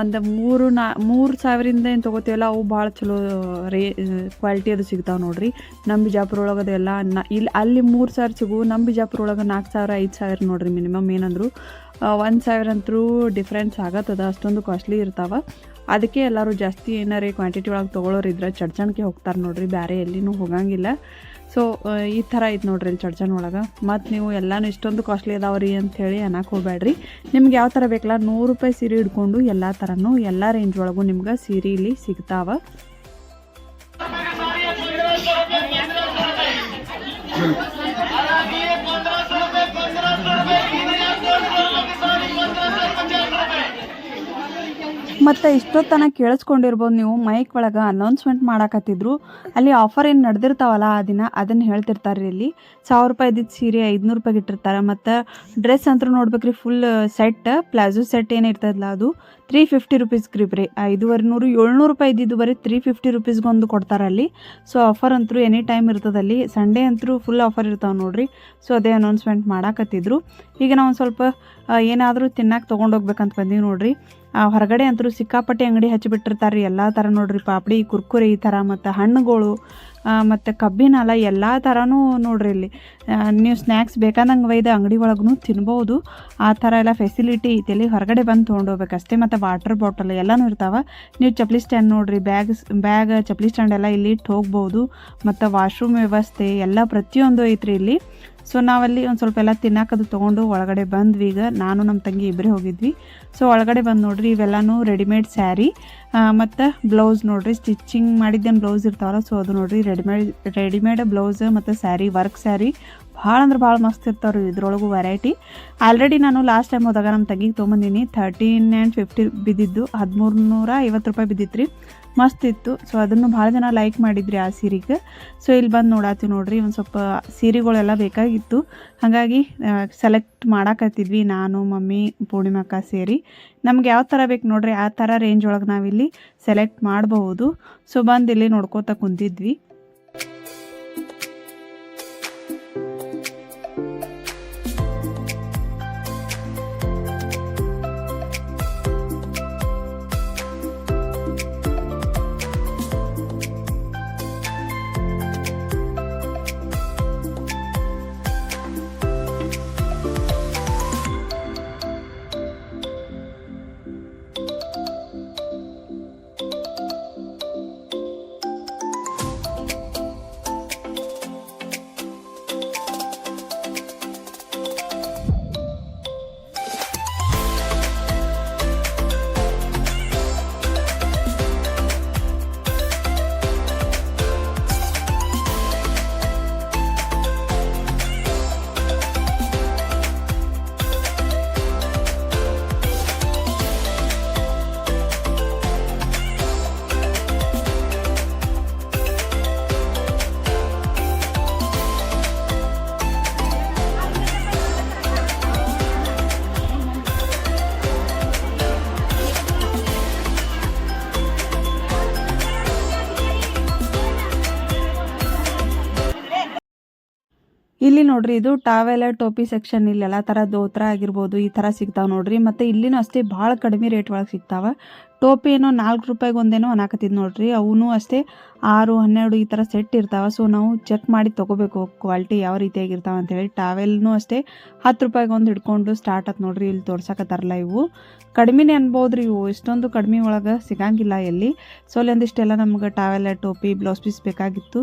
ಒಂದು ಮೂರು ನಾ, ಮೂರು ಸಾವಿರದಿಂದ ಏನು ತೊಗೋತೀವಲ್ಲ, ಅವು ಭಾಳ ಚಲೋ, ರೇ, ಕ್ವಾಲಿಟಿ ಅದು ಸಿಗ್ತಾವೆ ನೋಡಿರಿ. ನಮ್ಮ ಬಿಜಾಪುರ ಒಳಗೆ ಅದೆಲ್ಲ ನ ಇಲ್ಲಿ ಅಲ್ಲಿ ಮೂರು ಸಾವಿರ ಸಿಗು ನಮ್ಮ ಬಿಜಾಪುರ ಒಳಗೆ ನಾಲ್ಕು ಸಾವಿರ, ಐದು ಸಾವಿರ ನೋಡಿರಿ ಮಿನಿಮಮ್ ಏನಂದ್ರು. ಒಂದು ಸಾವಿರ ಅಂತರೂ ಡಿಫ್ರೆನ್ಸ್ ಆಗತ್ತದ, ಅಷ್ಟೊಂದು ಕಾಸ್ಟ್ಲಿ ಇರ್ತಾವೆ. ಅದಕ್ಕೆ ಎಲ್ಲರೂ ಜಾಸ್ತಿ ಏನಾರೇ ಕ್ವಾಂಟಿಟಿ ಒಳಗೆ ತೊಗೊಳೋರು ಇದ್ರೆ ಚಡ್ಚಣ್ಕೆ ಹೋಗ್ತಾರೆ ನೋಡ್ರಿ ಬೇರೆ ಎಲ್ಲಿನೂ ಹೋಗಂಗಿಲ್ಲ. ಸೊ ಈ ಥರ ಐತೆ ನೋಡ್ರಿ ಇಲ್ಲಿ ಚಡ್ಚನ್ ಒಳಗೆ. ಮತ್ತು ನೀವು ಎಲ್ಲನೂ ಇಷ್ಟೊಂದು ಕಾಸ್ಟ್ಲಿ ಅದಾವ್ರಿ ಅಂಥೇಳಿ ಅನ್ನಕ್ಕೆ ಹೋಗ್ಬೇಡ್ರಿ ನಿಮ್ಗೆ ಯಾವ ಥರ ಬೇಕಲ್ಲ, ನೂರು ರೂಪಾಯಿ ಸೀರೆ ಹಿಡ್ಕೊಂಡು ಎಲ್ಲ ಥರನೂ ಎಲ್ಲ ರೇಂಜ್ ಒಳಗೂ ನಿಮ್ಗೆ ಸೀರೆ ಇಲ್ಲಿ ಸಿಗ್ತಾವ. ಮತ್ತು ಇಷ್ಟೊತ್ತನ ಕೇಳಿಸ್ಕೊಂಡಿರ್ಬೋದು ನೀವು ಮೈಕ್ ಒಳಗೆ ಅನೌನ್ಸ್ಮೆಂಟ್ ಮಾಡಾಕತ್ತಿದ್ರು. ಅಲ್ಲಿ ಆಫರ್ ಏನು ನಡೆದಿರ್ತಾವಲ್ಲ ಆ ದಿನ ಅದನ್ನು ಹೇಳ್ತಿರ್ತಾರೆ ರೀ ಇಲ್ಲಿ. ಸಾವಿರ ರೂಪಾಯಿ ಇದ್ದಿದ್ದು ಸೀರೆ ಐದುನೂರು ರೂಪಾಯಿಗೆ ಇಟ್ಟಿರ್ತಾರೆ. ಮತ್ತು ಡ್ರೆಸ್ ಅಂತೂ ನೋಡ್ಬೇಕ್ರಿ ಫುಲ್ ಸೆಟ್ ಪ್ಲಾಜೋ ಸೆಟ್ ಏನು ಇರ್ತದಲ್ಲ ಅದು. ತ್ರೀ ಫಿಫ್ಟಿ ರುಪೀಸ್ಗೆ ರೀ, ಐದುವರೆ ನೂರು, ಏಳ್ನೂರು ರೂಪಾಯಿ ಇದ್ದಿದ್ದು ಬರೀ ತ್ರೀ ಫಿಫ್ಟಿ ರುಪೀಸ್ಗೊಂದು ಕೊಡ್ತಾರೆ ಅಲ್ಲಿ. ಸೊ ಆಫರ್ ಅಂತೂ ಎನಿ ಟೈಮ್ ಇರ್ತದಲ್ಲಿ ಸಂಡೇ ಅಂತೂ ಫುಲ್ ಆಫರ್ ಇರ್ತಾವೆ ನೋಡ್ರಿ. ಸೊ ಅದೇ ಅನೌನ್ಸ್ಮೆಂಟ್ ಮಾಡಾಕತ್ತಿದ್ರು. ಈಗ ನಾವು ಸ್ವಲ್ಪ ಏನಾದರೂ ತಿನ್ನಕ್ಕೆ ತೊಗೊಂಡೋಗ್ಬೇಕಂತ ಬಂದೀವಿ ನೋಡ್ರಿ. ಹೊರಗಡೆ ಅಂತೂ ಸಿಕ್ಕಾಪಟ್ಟೆ ಅಂಗಡಿ ಹಚ್ಚಿಬಿಟ್ಟಿರ್ತಾರೆ ರೀ ಎಲ್ಲ ಥರ ನೋಡ್ರಿ ಪಾಪಡಿ ಕುರ್ಕುರೆ ಈ ಥರ ಮತ್ತು ಹಣ್ಣುಗಳು ಮತ್ತು ಕಬ್ಬಿನ ಅಲ್ಲ ಎಲ್ಲ ಥರನೂ ನೋಡ್ರಿ ಇಲ್ಲಿ. ಆ, ನೀವು ಸ್ನ್ಯಾಕ್ಸ್ ಬೇಕಾದಂಗೆ ಒಯ್ದು ಅಂಗಡಿ ಒಳಗೂ ತಿನ್ಬೋದು. ಆ ಥರ ಎಲ್ಲ ಫೆಸಿಲಿಟಿ ಐತಿ ಇಲ್ಲಿ. ಹೊರಗಡೆ ಬಂದು ತೊಗೊಂಡೋಗ್ಬೇಕಷ್ಟೇ ಮತ್ತು ವಾಟರ್ ಬಾಟಲ್ ಎಲ್ಲನೂ ಇರ್ತಾವೆ. ನೀವು ಚಪ್ಪಲಿ ಸ್ಟ್ಯಾಂಡ್ ನೋಡ್ರಿ ಬ್ಯಾಗ್ ಬ್ಯಾಗ್ ಚಪ್ಪಲಿ ಸ್ಟ್ಯಾಂಡ್ ಎಲ್ಲ ಇಲ್ಲಿ ಇಟ್ಟು ಹೋಗ್ಬೋದು. ಮತ್ತು ವಾಶ್ರೂಮ್ ವ್ಯವಸ್ಥೆ ಎಲ್ಲ ಪ್ರತಿಯೊಂದು ಐತ್ರಿ ಇಲ್ಲಿ. ಸೊ ನಾವಲ್ಲಿ ಒಂದು ಸ್ವಲ್ಪ ಎಲ್ಲ ತಿನ್ನಕ್ಕದು ತೊಗೊಂಡು ಒಳಗಡೆ ಬಂದ್ವಿ. ಈಗ ನಾನು ನಮ್ಮ ತಂಗಿ ಇಬ್ಬರೇ ಹೋಗಿದ್ವಿ. ಸೊ ಒಳಗಡೆ ಬಂದು ನೋಡ್ರಿ, ಇವೆಲ್ಲನೂ ರೆಡಿಮೇಡ್ ಸ್ಯಾರಿ ಮತ್ತು ಬ್ಲೌಸ್ ನೋಡ್ರಿ ಸ್ಟಿಚಿಂಗ್ ಮಾಡಿದ್ದೇನು ಬ್ಲೌಸ್ ಇರ್ತಾವಲ್ಲ ಸೊ ಅದು ನೋಡ್ರಿ ರೆಡಿಮೇಡ್ ರೆಡಿಮೇಡ್ ಬ್ಲೌಸ್ ಮತ್ತು ಸ್ಯಾರಿ ವರ್ಕ್ ಸ್ಯಾರಿ ಭಾಳ ಅಂದ್ರೆ ಭಾಳ ಮಸ್ತ್ ಇರ್ತಾವ್ರಿ ಇದ್ರೊಳಗೂ ವೆರೈಟಿ ಆಲ್ರೆಡಿ ನಾನು ಲಾಸ್ಟ್ ಟೈಮ್ ಹೋದಾಗ ನಮ್ಮ ತಂಗಿಗೆ ತೊಗೊಂಬಂದೀನಿ ತರ್ಟೀನ್ ಆ್ಯಂಡ್ ಫಿಫ್ಟಿ ಬಿದ್ದಿದ್ದು. ಹದಿಮೂರು ನೂರ ಐವತ್ತು ರೂಪಾಯಿ ಬಿದ್ದಿತ್ತು ರೀ ಮಸ್ತ್ ಇತ್ತು. ಸೊ ಅದನ್ನು ಭಾಳ ಜನ ಲೈಕ್ ಮಾಡಿದ್ರಿ ಆ ಸೀರೆಗೆ. ಸೊ ಇಲ್ಲಿ ಬಂದು ನೋಡಾತೀವಿ ನೋಡ್ರಿ, ಒಂದು ಸ್ವಲ್ಪ ಸೀರೆಗಳೆಲ್ಲ ಬೇಕಾಗಿತ್ತು. ಹಾಗಾಗಿ ಸೆಲೆಕ್ಟ್ ಮಾಡಾಕತ್ತಿದ್ವಿ ನಾನು, ಮಮ್ಮಿ ಪೂರ್ಣಿಮಕ್ಕ ಸೇರಿ. ನಮ್ಗೆ ಯಾವ ಥರ ಬೇಕು ನೋಡ್ರಿ, ಆ ಥರ ರೇಂಜ್ ಒಳಗೆ ನಾವಿಲ್ಲಿ ಸೆಲೆಕ್ಟ್ ಮಾಡಬಹುದು. ಸೊ ಬಂದು ಇಲ್ಲಿ ನೋಡ್ಕೋತಾ ಕುಂತಿದ್ವಿ. ಇಲ್ಲಿ ನೋಡ್ರಿ, ಇದು ಟಾವೆಲ್ ಟೋಪಿ ಸೆಕ್ಷನ್ ಇಲ್ಲಿ ಎಲ್ಲಾ ತರ ದೋತ್ರ ಆಗಿರ್ಬೋದು, ಈ ತರ ಸಿಗ್ತಾವೆ ನೋಡ್ರಿ. ಮತ್ತೆ ಇಲ್ಲಿನೂ ಅಷ್ಟೇ ಬಹಳ ಕಡಿಮೆ ರೇಟ್ ಒಳಗೆ ಸಿಗ್ತಾವ. ಟೋಪಿ ಏನೋ ನಾಲ್ಕು ರೂಪಾಯಿಗೆ ಒಂದೇನೋ ಅನ್ನಕತ್ತಿದ್ ನೋಡ್ರಿ. ಅವನು ಅಷ್ಟೇ ಆರು, ಹನ್ನೆರಡು ಈ ತರ ಸೆಟ್ ಇರ್ತಾವ. ಸೊ ನಾವು ಚೆಕ್ ಮಾಡಿ ತಗೋಬೇಕು ಕ್ವಾಲಿಟಿ ಯಾವ ರೀತಿಯಾಗಿರ್ತಾವೆ ಅಂತೇಳಿ ಟಾವೆಲ್ನೂ ಅಷ್ಟೇ ಹತ್ತು ರೂಪಾಯಿಗೆ ಒಂದು ಹಿಡ್ಕೊಂಡು ಸ್ಟಾರ್ಟ್ ಆತ್ ನೋಡ್ರಿ. ಇಲ್ಲಿ ತೋರ್ಸಕತ್ತಾರಲ್ಲ ಇವು. ಕಡಿಮೆನೇ ಅನ್ಬೋದ್ರಿ ಇವು. ಇಷ್ಟೊಂದು ಕಡಿಮೆ ಒಳಗೆ ಸಿಗಂಗಿಲ್ಲ ಎಲ್ಲಿ. ಸೊ ಅಲ್ಲೊಂದಿಷ್ಟೆಲ್ಲ ನಮ್ಗೆ ಟಾವೆಲ್ ಟೋಪಿ ಬ್ಲೌಸ್ ಪೀಸ್ ಬೇಕಾಗಿತ್ತು.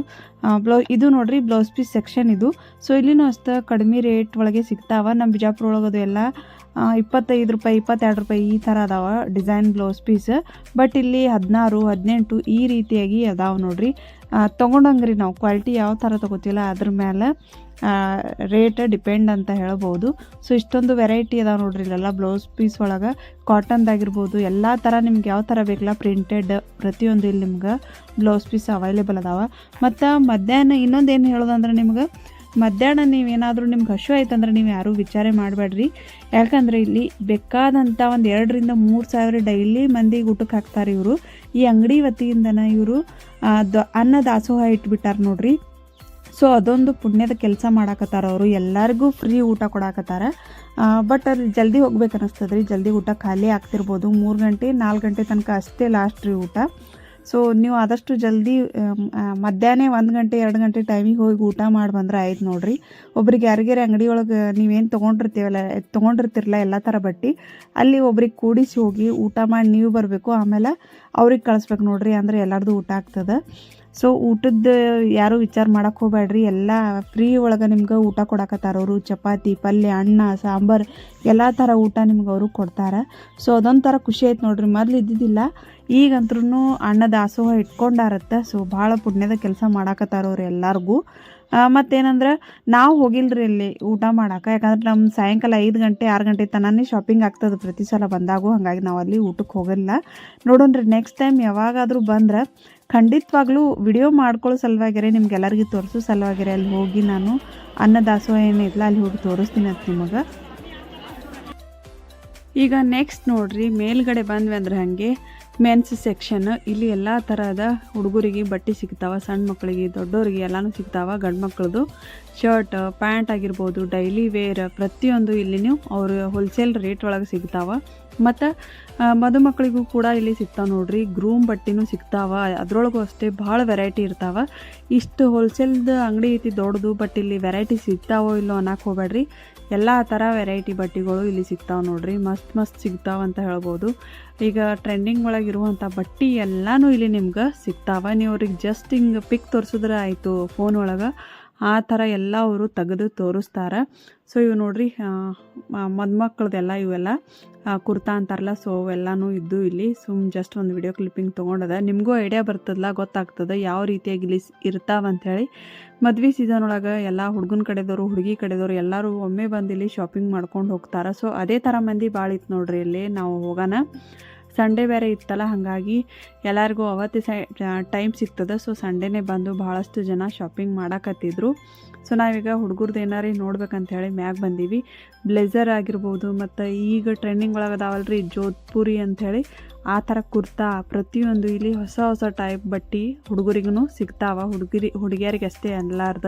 ಬ್ಲೌ ಇದು ನೋಡ್ರಿ ಬ್ಲೌಸ್ ಪೀಸ್ ಸೆಕ್ಷನ್ ಇದು. ಸೊ ಇಲ್ಲಿನೂ ಅಷ್ಟೇ ಕಡಿಮೆ ರೇಟ್ ಒಳಗೆ ಸಿಗ್ತಾವೆ. ನಮ್ಮ ಬಿಜಾಪುರ ಒಳಗೆ ಅದು ಎಲ್ಲ ಇಪ್ಪತ್ತೈದು ರೂಪಾಯಿ, ಇಪ್ಪತ್ತೆರಡು ರೂಪಾಯಿ ಈ ಥರ ಅದಾವ ಡಿಸೈನ್ ಬ್ಲೌಸ್ ಪೀಸ್ ಬಟ್ ಇಲ್ಲಿ ಹದಿನಾರು, ಹದಿನೆಂಟು ಈ ರೀತಿಯಾಗಿ ಅದಾವೆ ನೋಡ್ರಿ. ತೊಗೊಂಡಂಗ್ರಿ ನಾವು ಕ್ವಾಲಿಟಿ ಯಾವ ಥರ ತೊಗೋತಿಲ್ಲ ಅದ್ರ ಮೇಲೆ ರೇಟ್ ಡಿಪೆಂಡ್ ಅಂತ ಹೇಳ್ಬೋದು. ಸೊ ಇಷ್ಟೊಂದು ವೆರೈಟಿ ಅದಾವೆ ನೋಡ್ರಿ ಇಲ್ಲೆಲ್ಲ ಬ್ಲೌಸ್ ಪೀಸ್ ಒಳಗೆ. ಕಾಟನ್ದಾಗಿರ್ಬೋದು ಎಲ್ಲ ಥರ ನಿಮ್ಗೆ ಯಾವ ಥರ ಬೇಕಲ್ಲ ಪ್ರಿಂಟೆಡ್ ಪ್ರತಿಯೊಂದು ಇಲ್ಲಿ ನಿಮ್ಗೆ ಬ್ಲೌಸ್ ಪೀಸ್ ಅವೈಲೇಬಲ್ ಅದಾವ. ಮತ್ತು ಮಧ್ಯಾಹ್ನ ಇನ್ನೊಂದು ಏನು ಹೇಳೋದಂದ್ರೆ ನಿಮ್ಗೆ? ಮಧ್ಯಾಹ್ನ ನೀವೇನಾದರೂ ನಿಮ್ಗೆ ಹಶು ಆಯ್ತಂದ್ರೆ ನೀವು ಯಾರೂ ವಿಚಾರ ಮಾಡಬೇಡ್ರಿ. ಯಾಕಂದರೆ ಇಲ್ಲಿ ಬೇಕಾದಂಥ ಒಂದು ಎರಡರಿಂದ ಮೂರು ಸಾವಿರ ಡೈಲಿ ಮಂದಿಗೆ ಊಟಕ್ಕೆ ಹಾಕ್ತಾರೆ ಇವರು. ಈ ಅಂಗಡಿ ವತಿಯಿಂದನ ಇವರು ದ, ಅನ್ನ ದಾಸೋಹ ಇಟ್ಬಿಟ್ಟಾರೆ ನೋಡ್ರಿ. ಸೊ ಅದೊಂದು ಪುಣ್ಯದ ಕೆಲಸ ಮಾಡಾಕತ್ತಾರ ಅವರು. ಎಲ್ಲರಿಗೂ ಫ್ರೀ ಊಟ ಕೊಡಾಕತ್ತಾರ. ಬಟ್ ಅಲ್ಲಿ ಜಲ್ದಿ ಹೋಗ್ಬೇಕು ರೀ ಜಲ್ದಿ ಊಟ ಖಾಲಿ ಆಗ್ತಿರ್ಬೋದು. ಮೂರು ಗಂಟೆ, ನಾಲ್ಕು ಗಂಟೆ ತನಕ ಅಷ್ಟೇ ಲಾಸ್ಟ್ ರೀ ಊಟ. ಸೊ ನೀವು ಆದಷ್ಟು ಜಲ್ದಿ ಮಧ್ಯಾಹ್ನ ಒಂದು ಗಂಟೆ, ಎರಡು ಗಂಟೆ ಟೈಮಿಗೆ ಹೋಗಿ ಊಟ ಮಾಡಿ ಬಂದ್ರೆ ಆಯ್ತು ನೋಡ್ರಿ. ಒಬ್ರಿಗೆ ಯಾರಿಗಾರ ಅಂಗಡಿ ಒಳಗೆ ನೀವೇನು ತೊಗೊಂಡಿರ್ತೀವಲ್ಲ ತೊಗೊಂಡಿರ್ತಿರಲ್ಲ ಎಲ್ಲ ಥರ ಬಟ್ಟಿ, ಅಲ್ಲಿ ಒಬ್ರಿಗೆ ಕೂಡಿಸಿ ಹೋಗಿ ಊಟ ಮಾಡಿ ನೀವು ಬರಬೇಕು. ಆಮೇಲೆ ಅವ್ರಿಗೆ ಕಳಿಸ್ಬೇಕು ನೋಡ್ರಿ ಅಂದ್ರೆ ಎಲ್ಲರದು ಊಟ ಆಗ್ತದೆ. ಸೊ ಊಟದ ಯಾರೂ ವಿಚಾರ ಮಾಡಕ್ಕೆ ಹೋಗ್ಬೇಡ್ರಿ ಎಲ್ಲ ಫ್ರೀ ಒಳಗೆ ನಿಮ್ಗೆ ಊಟ ಕೊಡಕತ್ತಾರ ಅವರು. ಚಪಾತಿ, ಪಲ್ಯ, ಅನ್ನ, ಸಾಂಬಾರು ಎಲ್ಲ ಥರ ಊಟ ನಿಮ್ಗೆ ಅವರು ಕೊಡ್ತಾರೆ. ಸೊ ಅದೊಂಥರ ಖುಷಿ ಆಯ್ತು ನೋಡ್ರಿ. ಮೊದಲು ಇದ್ದಿದ್ದಿಲ್ಲ. ಈಗಂತ್ರೂ ಅನ್ನ ದಾಸೋಹ ಇಟ್ಕೊಂಡಾರತ್ತೆ. ಸೊ ಭಾಳ ಪುಣ್ಯದ ಕೆಲಸ ಮಾಡಾಕತ್ತಾರ ಅವ್ರು ಎಲ್ಲರಿಗೂ. ಮತ್ತೇನಂದ್ರೆ ನಾವು ಹೋಗಿಲ್ರಿ ಇಲ್ಲಿ ಊಟ ಮಾಡಕ್ಕೆ ಯಾಕಂದ್ರೆ ನಮ್ಮ ಸಾಯಂಕಾಲ ಐದು ಗಂಟೆ, ಆರು ಗಂಟೆ ತನನೇ ಶಾಪಿಂಗ್ ಆಗ್ತದೆ ಪ್ರತಿ ಸಲ ಬಂದಾಗೂ. ಹಾಗಾಗಿ ನಾವು ಅಲ್ಲಿ ಊಟಕ್ಕೆ ಹೋಗಿಲ್ಲ. ರೀ ನೆಕ್ಸ್ಟ್ ಟೈಮ್ ಯಾವಾಗಾದರೂ ಬಂದ್ರೆ ಖಂಡಿತವಾಗ್ಲೂ ವಿಡಿಯೋ ಮಾಡ್ಕೊಳ್ಳೋ ಸಲುವಾಗಿರೆ ನಿಮ್ಗೆಲ್ಲರಿಗೂ ತೋರಿಸೋ ಸಲುವಾಗಿರೆ ಅಲ್ಲಿ ಹೋಗಿ ನಾನು ಅನ್ನ ದಾಸೋಹ ಏನಿಲ್ಲ ಅಲ್ಲಿ ಹೋಗಿ ತೋರಿಸ್ತೀನಿ ಅಂತ ನಿಮಗೆ. ಈಗ ನೆಕ್ಸ್ಟ್ ನೋಡ್ರಿ, ಮೇಲ್ಗಡೆ ಬಂದ್ವಿ ಅಂದ್ರೆ ಹಾಗೆ ಮೆನ್ಸ್ ಸೆಕ್ಷನ್ ಇಲ್ಲಿ ಎಲ್ಲ ಥರದ ಹುಡುಗರಿಗೆ ಬಟ್ಟೆ ಸಿಗ್ತಾವ ಸಣ್ಣ ಮಕ್ಕಳಿಗೆ ದೊಡ್ಡೋರಿಗೆ ಎಲ್ಲಾನು ಸಿಗ್ತಾವ, ಗಂಡು ಮಕ್ಕಳದು ಶರ್ಟ್ ಪ್ಯಾಂಟ್ ಆಗಿರ್ಬೋದು ಡೈಲಿ ವೇರ್ ಪ್ರತಿಯೊಂದು ಇಲ್ಲಿ ಅವರು ಹೋಲ್ಸೇಲ್ ರೇಟ್ ಒಳಗೆ ಸಿಗ್ತಾವ. ಮತ್ತು ಮದುಮಕ್ಕಳಿಗೂ ಕೂಡ ಇಲ್ಲಿ ಸಿಗ್ತಾವೆ ನೋಡ್ರಿ. ಗ್ರೂಮ್ ಬಟ್ಟೆನೂ ಸಿಗ್ತಾವ. ಅದರೊಳಗೂ ಅಷ್ಟೇ ಭಾಳ ವೆರೈಟಿ ಇರ್ತಾವೆ. ಇಷ್ಟು ಹೋಲ್ಸೇಲ್ದು ಅಂಗಡಿ ಐತಿ, ದೊಡ್ಡದು ಬಟ್ ಇಲ್ಲಿ ವೆರೈಟಿ ಸಿಗ್ತಾವೋ ಇಲ್ಲೋ ಅನ್ನೋಕೆ ಹೋಗ್ಬೇಡ್ರಿ. ಎಲ್ಲ ಥರ ವೆರೈಟಿ ಬಟ್ಟೆಗಳು ಇಲ್ಲಿ ಸಿಗ್ತಾವೆ ನೋಡ್ರಿ. ಮಸ್ತ್ ಮಸ್ತ್ ಸಿಗ್ತಾವೆ ಅಂತ ಹೇಳ್ಬೋದು. ಈಗ ಟ್ರೆಂಡಿಂಗ್ ಒಳಗೆ ಇರುವಂಥ ಬಟ್ಟೆ ಎಲ್ಲನೂ ಇಲ್ಲಿ ನಿಮ್ಗೆ ಸಿಗ್ತಾವೆ. ನೀವು ಅವ್ರಿಗೆ ಜಸ್ಟ್ ಹಿಂಗೆ ಪಿಕ್ ತೋರಿಸಿದ್ರೆ ಆಯಿತು ಫೋನ್ ಒಳಗೆ. ಆ ಥರ ಎಲ್ಲ ಅವರು ತೆಗೆದು ತೋರಿಸ್ತಾರೆ. ಸೊ ಇವು ನೋಡ್ರಿ ಮದುಮಕ್ಕಳದೆಲ್ಲ ಇವೆಲ್ಲ ಕುರ್ತಾ ಅಂತಾರಲ್ಲ ಸೊ ಅವೆಲ್ಲನೂ ಇದ್ದು ಇಲ್ಲಿ. ಸುಮ್ ಜಸ್ಟ್ ಒಂದು ವಿಡಿಯೋ ಕ್ಲಿಪ್ಪಿಂಗ್ ತೊಗೊಂಡದ. ನಿಮಗೂ ಐಡಿಯಾ ಬರ್ತದಲ್ಲ ಗೊತ್ತಾಗ್ತದೆ ಯಾವ ರೀತಿಯಾಗಿ ಇಲ್ಲಿ ಇರ್ತಾವ ಅಂಥೇಳಿ ಮದ್ವೆ ಸೀಸನ್ ಒಳಗೆ ಎಲ್ಲ ಹುಡುಗನ ಕಡೆದವರು ಹುಡುಗಿ ಕಡೆದವರು ಎಲ್ಲರೂ ಒಮ್ಮೆ ಬಂದು ಇಲ್ಲಿ ಶಾಪಿಂಗ್ ಮಾಡ್ಕೊಂಡು ಹೋಗ್ತಾರೆ. ಸೊ ಅದೇ ಥರ ಮಂದಿ ಭಾಳ ಇತ್ತು ನೋಡ್ರಿ ಇಲ್ಲಿ ನಾವು ಹೋಗೋಣ ಸಂಡೇ ಬೇರೆ ಇತ್ತಲ್ಲ, ಹಾಗಾಗಿ ಎಲ್ಲರಿಗೂ ಅವತ್ತು ಸೈ ಟೈಮ್ ಸಿಗ್ತದೆ. ಸೊ ಸಂಡೇನೇ ಬಂದು ಭಾಳಷ್ಟು ಜನ ಶಾಪಿಂಗ್ ಮಾಡಕತ್ತಿದ್ರು. ಸೊ ನಾವೀಗ ಹುಡುಗರ್ದು ಏನಾರೇ ನೋಡ್ಬೇಕಂತ ಹೇಳಿ ಮ್ಯಾಗ ಬಂದೀವಿ. ಬ್ಲೇಝರ್ ಆಗಿರ್ಬೋದು, ಮತ್ತು ಈಗ ಟ್ರೆಂಡಿಂಗ್ ಒಳಗೆ ಅದಾವಲ್ರಿ ಜೋಧ್ಪುರಿ ಅಂಥೇಳಿ ಆ ಥರ ಕುರ್ತಾ, ಪ್ರತಿಯೊಂದು ಇಲ್ಲಿ ಹೊಸ ಹೊಸ ಟೈಪ್ ಬಟ್ಟೆ ಹುಡುಗರಿಗೂ ಸಿಗ್ತಾವ. ಹುಡುಗಿರಿ ಹುಡುಗಿಯರಿಗೆ ಅಷ್ಟೇ ಅನ್ಲಾರ್ದ.